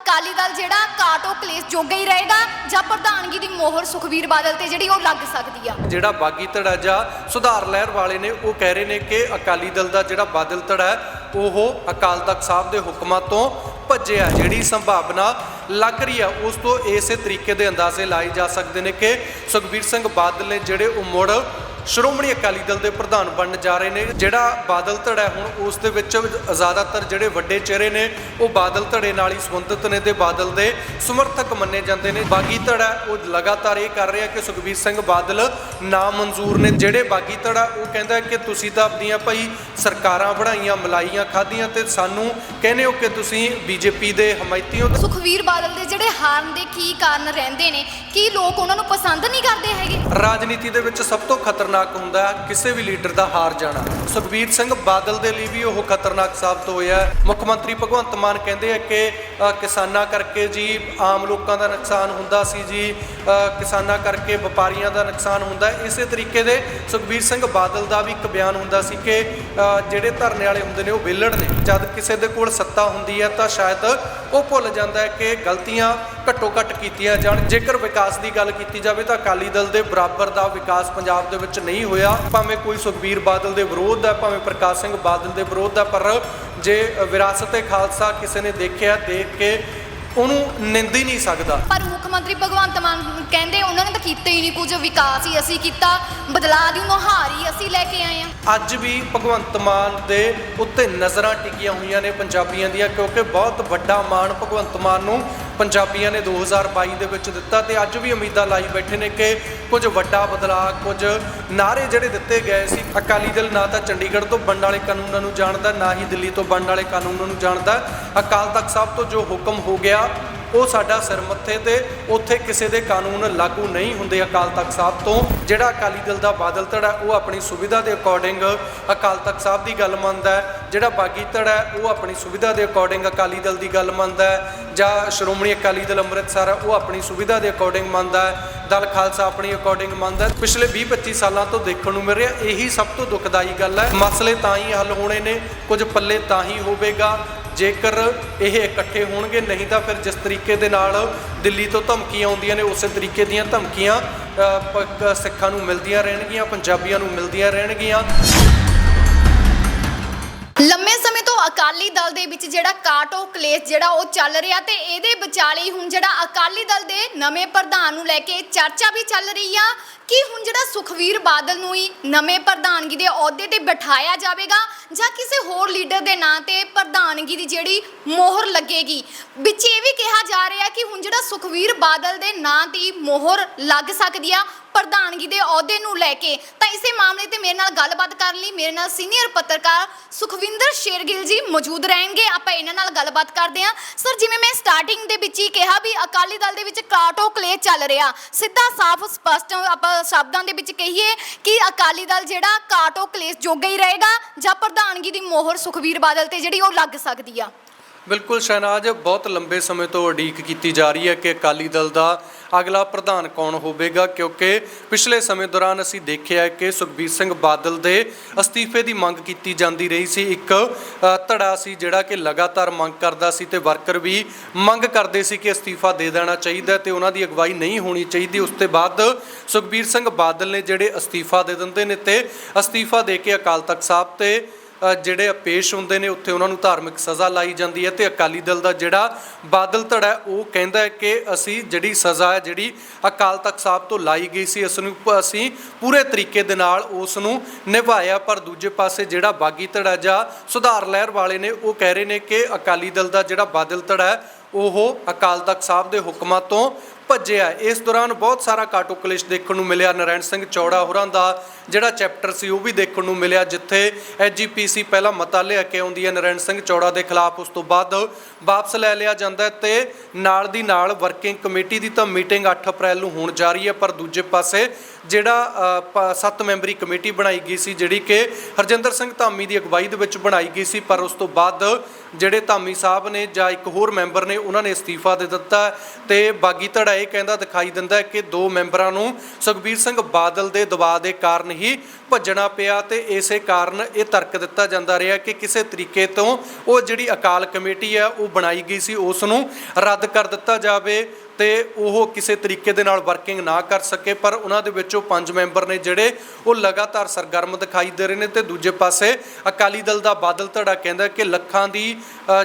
ਅਕਾਲੀ ਦਲ ਜਿਹੜਾ ਕਾਟੋ ਕਲੇਸ਼ ਜੋਗਾ ਹੀ ਰਹੇਗਾ ਜਾਂ ਪ੍ਰਧਾਨਗੀ ਦੀ ਮੋਹਰ ਸੁਖਵੀਰ ਬਾਦਲ ਤੇ ਜਿਹੜੀ ਉਹ ਲੱਗ ਸਕਦੀ ਆ? ਜਿਹੜਾ ਬਾਗੀ ਧੜਾ ਜਾਂ ਸੁਧਾਰ ਲਹਿਰ ਵਾਲੇ ਨੇ, ਉਹ ਕਹਿ ਰਹੇ ਨੇ ਕਿ ਅਕਾਲੀ ਦਲ ਦਾ ਜਿਹੜਾ ਬਾਦਲ ਧੜਾ ਹੈ, ਉਹ ਅਕਾਲ ਤਖਤ ਸਾਹਿਬ ਦੇ ਹੁਕਮਾਂ ਤੋਂ ਭੱਜਿਆ ਜਿਹੜੀ ਸੰਭਾਵਨਾ ਲੱਗ ਰਹੀ ਹੈ ਉਸ ਤੋਂ ਇਸੇ ਤਰੀਕੇ ਦੇ ਅੰਦਾਜ਼ੇ ਲਾਏ ਜਾ ਸਕਦੇ ਨੇ ਕਿ ਸੁਖਬੀਰ ਸਿੰਘ ਬਾਦਲ ਨੇ ਜਿਹੜੇ ਉਹ ਮੁੜ ਸ਼੍ਰੋਮਣੀ ਅਕਾਲੀ ਦਲ ਦੇ ਪ੍ਰਧਾਨ ਬਣਨ ਜਾ ਰਹੇ ਨੇ। ਜਿਹੜਾ ਬਾਦਲ ਧੜਾ ਹੁਣ ਉਸ ਦੇ ਵਿੱਚ ਜ਼ਿਆਦਾਤਰ ਜਿਹੜੇ ਵੱਡੇ ਚਿਹਰੇ ਨੇ ਉਹ ਬਾਦਲ ਧੜੇ ਨਾਲ ਹੀ ਸੰਬੰਧਿਤ ਨੇ ਤੇ ਬਾਦਲ ਦੇ ਸਮਰਥਕ ਮੰਨੇ ਜਾਂਦੇ ਨੇ। ਬਾਗੀ ਧੜਾ ਉਹ ਲਗਾਤਾਰ ਇਹ ਕਰ ਰਿਹਾ ਕਿ ਸੁਖਬੀਰ ਸਿੰਘ ਬਾਦਲ ਨਾ ਮਨਜ਼ੂਰ ਨੇ। ਜਿਹੜੇ ਬਾਗੀ ਧੜਾ ਉਹ ਕਹਿੰਦਾ ਕਿ ਤੁਸੀਂ ਤਾਂ ਆਪਣੀਆਂ ਭਾਈ ਸਰਕਾਰਾਂ ਬਣਾਈਆਂ ਮਲਾਈਆਂ ਖਾਧੀਆਂ ਤੇ ਸਾਨੂੰ ਕਹਿੰਦੇ ਹੋ ਕਿ ਤੁਸੀਂ ਬੀਜੇਪੀ ਦੇ ਹਮਾਇਤੀ ਹੋ। ਸੁਖਵੀਰ ਬਾਦਲ ਦੇ ਜਿਹੜੇ ਹਾਰਨ ਦੇ ਕੀ ਕਾਰਨ ਰਹਿੰਦੇ ਨੇ ਕੀ ਲੋਕ ਉਹਨਾਂ ਨੂੰ ਪਸੰਦ ਨਹੀਂ ਕਰਦੇ ਹੈਗੇ? ਰਾਜਨੀਤੀ ਦੇ ਵਿੱਚ ਸਭ ਤੋਂ ਖਤਰਨਾਕ ਹੁੰਦਾ ਕਿਸੇ ਵੀ ਲੀਡਰ ਦਾ ਹਾਰ ਜਾਣਾ। ਸੁਖਬੀਰ ਸਿੰਘ ਬਾਦਲ ਦੇ ਲਈ ਵੀ ਉਹ ਖਤਰਨਾਕ ਸਾਬਤ ਹੋਇਆ ਮੁੱਖ ਮੰਤਰੀ ਭਗਵੰਤ ਮਾਨ ਕਹਿੰਦੇ ਆ ਕਿ ਕਿਸਾਨਾਂ ਕਰਕੇ ਜੀ ਆਮ ਲੋਕਾਂ ਦਾ ਨੁਕਸਾਨ ਹੁੰਦਾ ਸੀ ਜੀ ਕਿਸਾਨਾਂ ਕਰਕੇ ਵਪਾਰੀਆਂ ਦਾ ਨੁਕਸਾਨ ਹੁੰਦਾ ਇਸੇ ਤਰੀਕੇ ਦੇ ਸੁਖਬੀਰ ਸਿੰਘ ਬਾਦਲ ਦਾ ਵੀ ਇੱਕ ਬਿਆਨ ਹੁੰਦਾ ਸੀ ਕਿ ਜਿਹੜੇ ਧਰਨੇ ਵਾਲੇ ਹੁੰਦੇ ਨੇ ਉਹ ਵਿਹਲੜ ਨੇ। ਜਦ ਕਿਸੇ ਦੇ ਕੋਲ ਸੱਤਾ ਹੁੰਦੀ ਹੈ ਤਾਂ ਸ਼ਾਇਦ ਉਹ ਭੁੱਲ ਜਾਂਦਾ ਹੈ ਕਿ ਗਲਤੀਆਂ ਘੱਟੋ ਘੱਟ ਕੀਤੀਆਂ ਜਾਣ। ਜੇਕਰ ਵਿਕਾਸ ਦੀ ਗੱਲ ਕੀਤੀ ਜਾਵੇ ਤਾਂ ਅਕਾਲੀ ਦਲ ਦੇ ਬਰਾਬਰ ਦਾ ਵਿਕਾਸ ਪੰਜਾਬ ਦੇ ਵਿੱਚ ਨਹੀਂ ਹੋਇਆ। ਭਾਵੇਂ ਕੋਈ ਸੁਖਬੀਰ ਬਾਦਲ ਦੇ ਵਿਰੋਧ ਦਾ ਭਾਵੇਂ ਪ੍ਰਕਾਸ਼ ਸਿੰਘ ਬਾਦਲ ਦੇ ਵਿਰੋਧ ਦਾ ਪਰ ਜੇ ਵਿਰਾਸਤ-ਏ ਖਾਲਸਾ ਕਿਸੇ ਨੇ ਦੇਖਿਆ ਦੇਖ ਕੇ ਉਹਨੂੰ ਨਿੰਦ ਹੀ ਨਹੀਂ ਸਕਦਾ। ਪਰ ਮੁੱਖ ਮੰਤਰੀ ਭਗਵੰਤ ਮਾਨ ਕਹਿੰਦੇ ਉਹਨਾਂ ਨੇ ਤਾਂ ਕੀਤਾ ਹੀ ਨਹੀਂ ਕੁਝ ਵਿਕਾਸ ਹੀ ਅਸੀਂ ਕੀਤਾ ਬਦਲਾਅ ਦੀ ਨੁਹਾਰ ਹੀ ਅਸੀਂ ਲੈ ਕੇ ਆਏ ਆ ਅੱਜ ਵੀ ਭਗਵੰਤ ਮਾਨ ਦੇ ਉੱਤੇ ਨਜ਼ਰਾਂ ਟਿਕੀਆਂ ਹੋਈਆਂ ਨੇ ਪੰਜਾਬੀਆਂ ਦੀਆਂ ਕਿਉਂਕਿ ਬਹੁਤ ਵੱਡਾ ਮਾਣ ਭਗਵੰਤ ਮਾਨ ਨੂੰ ਪੰਜਾਬੀਆਂ ਨੇ 2022 ਦੇ ਵਿੱਚ ਦਿੱਤਾ ਤੇ ਅੱਜ ਵੀ ਉਮੀਦਾਂ ਲਾਈ ਬੈਠੇ ਨੇ ਕਿ ਕੁਝ ਵੱਡਾ ਬਦਲਾਅ, ਕੁਝ ਨਾਰੇ ਜਿਹੜੇ ਦਿੱਤੇ ਗਏ ਸੀ। ਅਕਾਲੀ ਦਲ ਨਾ ਤਾਂ ਚੰਡੀਗੜ੍ਹ ਤੋਂ ਬਣਨ ਵਾਲੇ ਕਾਨੂੰਨਾਂ ਨੂੰ ਜਾਣਦਾ, ਨਾ ਹੀ ਦਿੱਲੀ ਤੋਂ ਬਣਨ ਵਾਲੇ ਕਾਨੂੰਨਾਂ ਨੂੰ ਜਾਣਦਾ। ਅਕਾਲ ਤਖਤ ਸਾਹਿਬ ਤੋਂ ਜੋ ਹੁਕਮ ਹੋ ਗਿਆ ਉਹ ਸਾਡਾ ਸਿਰ ਮੱਥੇ ਤੇ ਉੱਥੇ ਕਿਸੇ ਦੇ ਕਾਨੂੰਨ ਲਾਗੂ ਨਹੀਂ ਹੁੰਦੇ ਅਕਾਲ ਤਖਤ ਸਾਹਿਬ ਤੋਂ। ਜਿਹੜਾ ਅਕਾਲੀ ਦਲ ਦਾ ਬਾਦਲ ਧੜਾ ਉਹ ਆਪਣੀ ਸੁਵਿਧਾ ਦੇ ਅਕੋਰਡਿੰਗ ਅਕਾਲ ਤਖਤ ਸਾਹਿਬ ਦੀ ਗੱਲ ਮੰਨਦਾ ਹੈ। ਜਿਹੜਾ ਬਾਗੀ ਧੜਾ ਹੈ ਉਹ ਆਪਣੀ ਸੁਵਿਧਾ ਦੇ ਅਕੋਰਡਿੰਗ ਅਕਾਲੀ ਦਲ ਦੀ ਗੱਲ ਮੰਨਦਾ ਹੈ। ਜਾਂ ਸ਼੍ਰੋਮਣੀ ਅਕਾਲੀ ਦਲ ਅੰਮ੍ਰਿਤਸਰ ਹੈ, ਉਹ ਆਪਣੀ ਸੁਵਿਧਾ ਦੇ ਅਕੋਰਡਿੰਗ ਮੰਨਦਾ ਹੈ। ਦਲ ਖਾਲਸਾ ਆਪਣੀ ਅਕੋਰਡਿੰਗ ਮੰਨਦਾ ਪਿਛਲੇ 20-25 ਸਾਲਾਂ ਤੋਂ ਦੇਖਣ ਨੂੰ ਮਿਲ ਰਿਹਾ ਇਹੀ ਸਭ ਤੋਂ ਦੁਖਦਾਈ ਗੱਲ ਹੈ। ਮਸਲੇ ਤਾਂ ਹੀ ਹੱਲ ਹੋਣੇ ਨੇ ਕੁਝ ਪੱਲੇ ਤਾਂ ਹੀ ਹੋਵੇਗਾ। ਜੇਕਰ ਇਹ ਇਕੱਠੇ ਹੋਣਗੇ, ਨਹੀਂ ਤਾਂ ਫਿਰ ਜਿਸ ਤਰੀਕੇ ਦੇ ਨਾਲ ਦਿੱਲੀ ਤੋਂ ਧਮਕੀਆਂ ਆਉਂਦੀਆਂ ਨੇ, ਉਸੇ ਤਰੀਕੇ ਦੀਆਂ ਧਮਕੀਆਂ ਸਿੱਖਾਂ ਨੂੰ ਮਿਲਦੀਆਂ ਰਹਿਣਗੀਆਂ, ਪੰਜਾਬੀਆਂ ਨੂੰ ਮਿਲਦੀਆਂ ਰਹਿਣਗੀਆਂ। ਅਕਾਲੀ ਦਲ ਦੇ ਵਿੱਚ ਜਿਹੜਾ ਕਾਟੋ ਕਲੇਸ਼ ਜਿਹੜਾ ਉਹ ਚੱਲ ਰਿਹਾ ਤੇ ਇਹਦੇ ਵਿਚਾਲੇ ਹੁਣ ਜਿਹੜਾ ਅਕਾਲੀ ਦਲ ਦੇ ਨਵੇਂ ਪ੍ਰਧਾਨ ਨੂੰ ਲੈ ਕੇ ਚਰਚਾ ਵੀ ਚੱਲ ਰਹੀ ਆ। ਕਿ ਹੁਣ ਜਿਹੜਾ ਸੁਖਵੀਰ ਬਾਦਲ ਨੂੰ ਹੀ ਨਵੇਂ ਪ੍ਰਧਾਨਗੀ ਦੇ ਅਹੁਦੇ ਤੇ ਬਿਠਾਇਆ ਜਾਵੇਗਾ ਜਾਂ ਕਿਸੇ ਹੋਰ ਲੀਡਰ ਦੇ ਨਾਂ ਤੇ ਪ੍ਰਧਾਨਗੀ ਦੀ ਜਿਹੜੀ ਮੋਹਰ ਲੱਗੇਗੀ? ਵਿੱਚ ਇਹ ਵੀ ਕਿਹਾ ਜਾ ਰਿਹਾ ਕਿ ਹੁਣ ਜਿਹੜਾ ਸੁਖਵੀਰ ਬਾਦਲ ਦੇ ਨਾਂ ਤੇ ਮੋਹਰ ਲੱਗ ਸਕਦੀ ਆ। ਪ੍ਰਧਾਨਗੀ ਦੇ ਅਹੁਦੇ ਨੂੰ ਲੈ ਕੇ, ਤਾਂ ਇਸੇ ਮਾਮਲੇ ਤੇ ਮੇਰੇ ਨਾਲ ਗੱਲਬਾਤ ਕਰਨ ਲਈ ਮੇਰੇ ਨਾਲ ਸੀਨੀਅਰ ਪੱਤਰਕਾਰ ਸੁਖਵਿੰਦਰ ਸ਼ੇਰਗਿੱਲ ਜੀ ਮੌਜੂਦ ਰਹਿਣਗੇ। ਆਪਾਂ ਇਹਨਾਂ ਨਾਲ ਗੱਲਬਾਤ ਕਰਦੇ ਹਾਂ। ਸਰ, ਜਿਵੇਂ ਮੈਂ ਸਟਾਰਟਿੰਗ ਦੇ ਵਿੱਚ ਹੀ ਕਿਹਾ ਵੀ ਅਕਾਲੀ ਦਲ ਦੇ ਵਿੱਚ ਕਾਟੋ ਕਲੇ ਚੱਲ ਰਿਹਾ, ਸਿੱਧਾ ਸਾਫ਼ ਸਪਸ਼ਟ ਆਪਾਂ ਸ਼ਬਦਾਂ ਦੇ ਵਿੱਚ ਕਹੀਏ ਕਿ ਅਕਾਲੀ ਦਲ ਜਿਹੜਾ ਕਾਟੋ ਕਲੇਸ਼ ਜੋਗਾ ਹੀ ਰਹੇਗਾ ਜਾਂ ਪ੍ਰਧਾਨਗੀ ਦੀ ਮੋਹਰ ਸੁਖਵੀਰ ਬਾਦਲ ਤੇ ਜਿਹੜੀ ਉਹ ਲੱਗ ਸਕਦੀ ਆ। ਬਿਲਕੁਲ ਸ਼ਹਿਨਾਜ਼, ਬਹੁਤ ਲੰਬੇ ਸਮੇਂ ਤੋਂ ਉਡੀਕ ਕੀਤੀ ਜਾ ਰਹੀ ਹੈ ਕਿ ਅਕਾਲੀ ਦਲ ਦਾ ਅਗਲਾ ਪ੍ਰਧਾਨ ਕੌਣ ਹੋਵੇਗਾ, ਕਿਉਂਕਿ ਪਿਛਲੇ ਸਮੇਂ ਦੌਰਾਨ ਅਸੀਂ ਦੇਖਿਆ ਹੈ ਕਿ ਸੁਖਬੀਰ ਸਿੰਘ ਬਾਦਲ ਦੇ ਅਸਤੀਫੇ ਦੀ ਮੰਗ ਕੀਤੀ ਜਾਂਦੀ ਰਹੀ ਸੀ। ਇੱਕ ਧੜਾ ਸੀ ਜਿਹੜਾ ਕਿ ਲਗਾਤਾਰ ਮੰਗ ਕਰਦਾ ਸੀ ਤੇ ਵਰਕਰ ਵੀ ਮੰਗ ਕਰਦੇ ਸੀ ਕਿ ਅਸਤੀਫਾ ਦੇ ਦੇਣਾ ਚਾਹੀਦਾ ਹੈ ਤੇ ਉਹਨਾਂ ਦੀ ਅਗਵਾਈ ਨਹੀਂ ਹੋਣੀ ਚਾਹੀਦੀ। ਉਸ ਤੋਂ ਬਾਅਦ ਸੁਖਬੀਰ ਸਿੰਘ ਬਾਦਲ ਨੇ ਜਿਹੜੇ ਅਸਤੀਫਾ ਦੇ ਦਿੰਦੇ ਨੇ ਤੇ ਅਸਤੀਫਾ ਦੇ ਕੇ ਅਕਾਲ ਤਖਤ ਸਾਹਿਬ ਤੇ ਜਿਹੜੇ ਪੇਸ਼ ਹੁੰਦੇ ਨੇ ਉੱਥੇ ਉਹਨਾਂ ਨੂੰ ਧਾਰਮਿਕ ਸਜ਼ਾ ਲਾਈ ਜਾਂਦੀ ਹੈ ਤੇ ਅਕਾਲੀ ਦਲ ਦਾ ਜਿਹੜਾ ਬਾਦਲ ਧੜਾ ਹੈ, ਉਹ ਕਹਿੰਦਾ ਹੈ ਕਿ ਅਸੀਂ ਜਿਹੜੀ ਸਜ਼ਾ ਹੈ ਜਿਹੜੀ ਅਕਾਲ ਤਖਤ ਸਾਹਿਬ ਤੋਂ ਲਾਈ ਗਈ ਸੀ ਇਸ ਨੂੰ ਅਸੀਂ ਪੂਰੇ ਤਰੀਕੇ ਦੇ ਨਾਲ ਉਸ ਨੂੰ ਨਿਭਾਇਆ ਪਰ ਦੂਜੇ ਪਾਸੇ ਜਿਹੜਾ ਬਾਗੀ ਧੜਾ ਜਾਂ ਸੁਧਾਰ ਲਹਿਰ ਵਾਲੇ ਨੇ ਉਹ ਕਹਿ ਰਹੇ ਨੇ ਕਿ ਅਕਾਲੀ ਦਲ ਦਾ ਜਿਹੜਾ ਬਾਦਲ ਧੜਾ ਉਹ ਅਕਾਲ ਤਖਤ ਸਾਹਿਬ ਦੇ ਹੁਕਮਾਂ ਤੋਂ ਭੱਜਿਆ। ਇਸ ਦੌਰਾਨ ਬਹੁਤ ਸਾਰਾ ਕਾਟੋ ਕਲੇਸ਼ ਦੇਖਣ ਨੂੰ ਮਿਲਿਆ। ਨਰੈਣ ਸਿੰਘ ਚੌੜਾ ਹੋਰਾਂ ਦਾ ਜਿਹੜਾ ਚੈਪਟਰ ਸੀ, ਉਹ ਵੀ ਦੇਖਣ ਨੂੰ ਮਿਲਿਆ, ਜਿੱਥੇ ਐਜੀਪੀਸੀ ਪਹਿਲਾਂ ਮਤਾ ਲਿਆ ਕੇ ਆਉਂਦੀ ਹੈ। ਨਰੈਣ ਸਿੰਘ ਚੌੜਾ ਦੇ ਖਿਲਾਫ ਉਸ ਤੋਂ ਬਾਅਦ ਵਾਪਸ ਲੈ ਲਿਆ ਜਾਂਦਾ ਹੈ ਤੇ ਨਾਲ ਦੀ ਨਾਲ ਵਰਕਿੰਗ ਕਮੇਟੀ ਦੀ ਤਾਂ ਮੀਟਿੰਗ 8 ਅਪ੍ਰੈਲ ਨੂੰ ਹੋਣ ਜਾ ਰਹੀ ਹੈ, ਪਰ ਦੂਜੇ ਪਾਸੇ ਜਿਹੜਾ 7 ਮੈਂਬਰੀ ਕਮੇਟੀ ਬਣਾਈ ਗਈ ਸੀ, ਜਿਹੜੀ ਕਿ ਹਰਜਿੰਦਰ ਸਿੰਘ ਧਾਮੀ ਦੀ ਅਗਵਾਈ ਦੇ ਵਿੱਚ ਬਣਾਈ ਗਈ ਸੀ, ਪਰ ਉਸ ਤੋਂ ਬਾਅਦ ਜਿਹੜੇ ਧਾਮੀ ਸਾਹਿਬ ਨੇ ਜਾਂ ਇੱਕ ਹੋਰ ਮੈਂਬਰ ਨੇ, ਉਹਨਾਂ ਨੇ ਅਸਤੀਫਾ ਦੇ ਦਿੱਤਾ ਤੇ ਬਾਗੀ ਧੜਾ ਇਹ ਕਹਿੰਦਾ, ਦਿਖਾਈ ਦਿੰਦਾ ਕਿ ਦੋ ਮੈਂਬਰਾਂ ਨੂੰ ਸੁਖਬੀਰ ਸਿੰਘ ਬਾਦਲ ਦੇ ਦਬਾਅ ਦੇ ਕਾਰਨ ਹੀ ਭੱਜਣਾ ਪਿਆ ਤੇ ਇਸੇ ਕਾਰਨ ਇਹ ਤਰਕ ਦਿੱਤਾ ਜਾਂਦਾ ਰਿਹਾ ਕਿ ਕਿਸੇ ਤਰੀਕੇ ਤੋਂ ਉਹ ਜਿਹੜੀ ਅਕਾਲ ਕਮੇਟੀ ਹੈ, ਉਹ ਬਣਾਈ ਗਈ ਸੀ, ਉਸ ਨੂੰ ਰੱਦ ਕਰ ਦਿੱਤਾ ਜਾਵੇ। ਤੇ ਉਹ ਕਿਸੇ ਤਰੀਕੇ ਦੇ ਨਾਲ ਵਰਕਿੰਗ ਨਾ ਕਰ ਸਕੇ, ਪਰ ਉਹਨਾਂ ਦੇ ਵਿੱਚੋਂ ਪੰਜ ਮੈਂਬਰ ਨੇ ਜਿਹੜੇ ਉਹ ਲਗਾਤਾਰ ਸਰਗਰਮ ਦਿਖਾਈ ਦੇ ਰਹੇ ਨੇ ਤੇ ਦੂਜੇ ਪਾਸੇ ਅਕਾਲੀ ਦਲ ਦਾ ਬਾਦਲ ਧੜਾ ਕਹਿੰਦਾ ਕਿ ਲੱਖਾਂ ਦੀ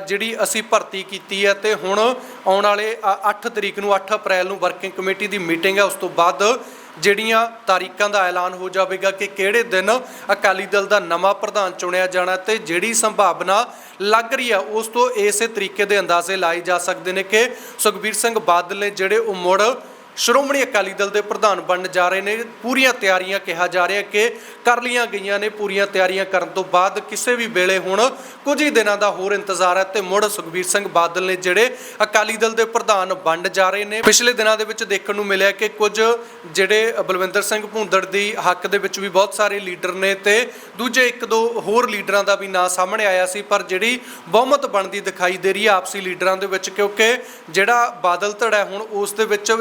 ਜਿਹੜੀ ਅਸੀਂ ਭਰਤੀ ਕੀਤੀ ਹੈ ਤੇ ਹੁਣ ਆਉਣ ਵਾਲੇ 8 ਤਰੀਕ ਨੂੰ 8 ਅਪ੍ਰੈਲ ਨੂੰ ਵਰਕਿੰਗ ਕਮੇਟੀ ਦੀ ਮੀਟਿੰਗ ਹੈ, ਉਸ ਤੋਂ ਬਾਅਦ ਜਿਹੜੀਆਂ ਤਾਰੀਖਾਂ ਦਾ ਐਲਾਨ ਹੋ ਜਾਵੇਗਾ ਕਿ ਕਿਹੜੇ ਦਿਨ ਅਕਾਲੀ ਦਲ ਦਾ ਨਵਾਂ ਪ੍ਰਧਾਨ ਚੁਣਿਆ ਜਾਣਾ ਤੇ ਜਿਹੜੀ ਸੰਭਾਵਨਾ ਲੱਗ ਰਹੀ ਆ ਉਸ ਤੋਂ ਇਸੇ ਤਰੀਕੇ ਦੇ ਅੰਦਾਜ਼ੇ ਲਾਏ ਜਾ ਸਕਦੇ ਨੇ ਕਿ ਸੁਖਬੀਰ ਸਿੰਘ ਬਾਦਲ ਨੇ ਜਿਹੜੇ ਉਹ ਮੁੜ ਸ਼੍ਰੋਮਣੀ ਅਕਾਲੀ ਦਲ ਦੇ ਪ੍ਰਧਾਨ ਬਣਨ ਜਾ ਰਹੇ ਨੇ। ਪੂਰੀਆਂ ਤਿਆਰੀਆਂ ਕਿਹਾ ਜਾ ਰਿਹਾ ਕਿ ਕਰ ਲੀਆਂ ਗਈਆਂ ਨੇ। ਪੂਰੀਆਂ ਤਿਆਰੀਆਂ ਕਰਨ ਤੋਂ ਬਾਅਦ ਕਿਸੇ ਵੀ ਵੇਲੇ ਹੁਣ ਕੁਝ ਹੀ ਦਿਨਾਂ ਦਾ ਹੋਰ ਇੰਤਜ਼ਾਰ ਹੈ ਤੇ ਮੁੜ ਸੁਖਬੀਰ ਸਿੰਘ ਬਾਦਲ ਨੇ ਜਿਹੜੇ ਅਕਾਲੀ ਦਲ ਦੇ ਪ੍ਰਧਾਨ ਬਣਨ ਜਾ ਰਹੇ ਨੇ। ਪਿਛਲੇ ਦਿਨਾਂ ਦੇ ਵਿੱਚ ਦੇਖਣ ਨੂੰ ਮਿਲਿਆ ਕਿ ਕੁਝ ਜਿਹੜੇ ਬਲਵਿੰਦਰ ਸਿੰਘ ਭੁੰਦੜ ਦੀ ਹੱਕ ਦੇ ਵਿੱਚ ਵੀ ਬਹੁਤ ਸਾਰੇ ਲੀਡਰ ਨੇ ਤੇ ਦੂਜੇ ਇੱਕ ਦੋ ਹੋਰ ਲੀਡਰਾਂ ਦਾ ਵੀ ਨਾਂ ਸਾਹਮਣੇ ਆਇਆ ਸੀ, ਪਰ ਜਿਹੜੀ ਬਹੁਮਤ ਬਣਦੀ ਦਿਖਾਈ ਦੇ ਰਹੀ ਹੈ ਆਪਸੀ ਲੀਡਰਾਂ ਦੇ ਵਿੱਚ, ਕਿਉਂਕਿ ਜਿਹੜਾ ਬਾਦਲ ਧੜਾ ਹੈ ਹੁਣ ਉਸ ਦੇ ਵਿੱਚ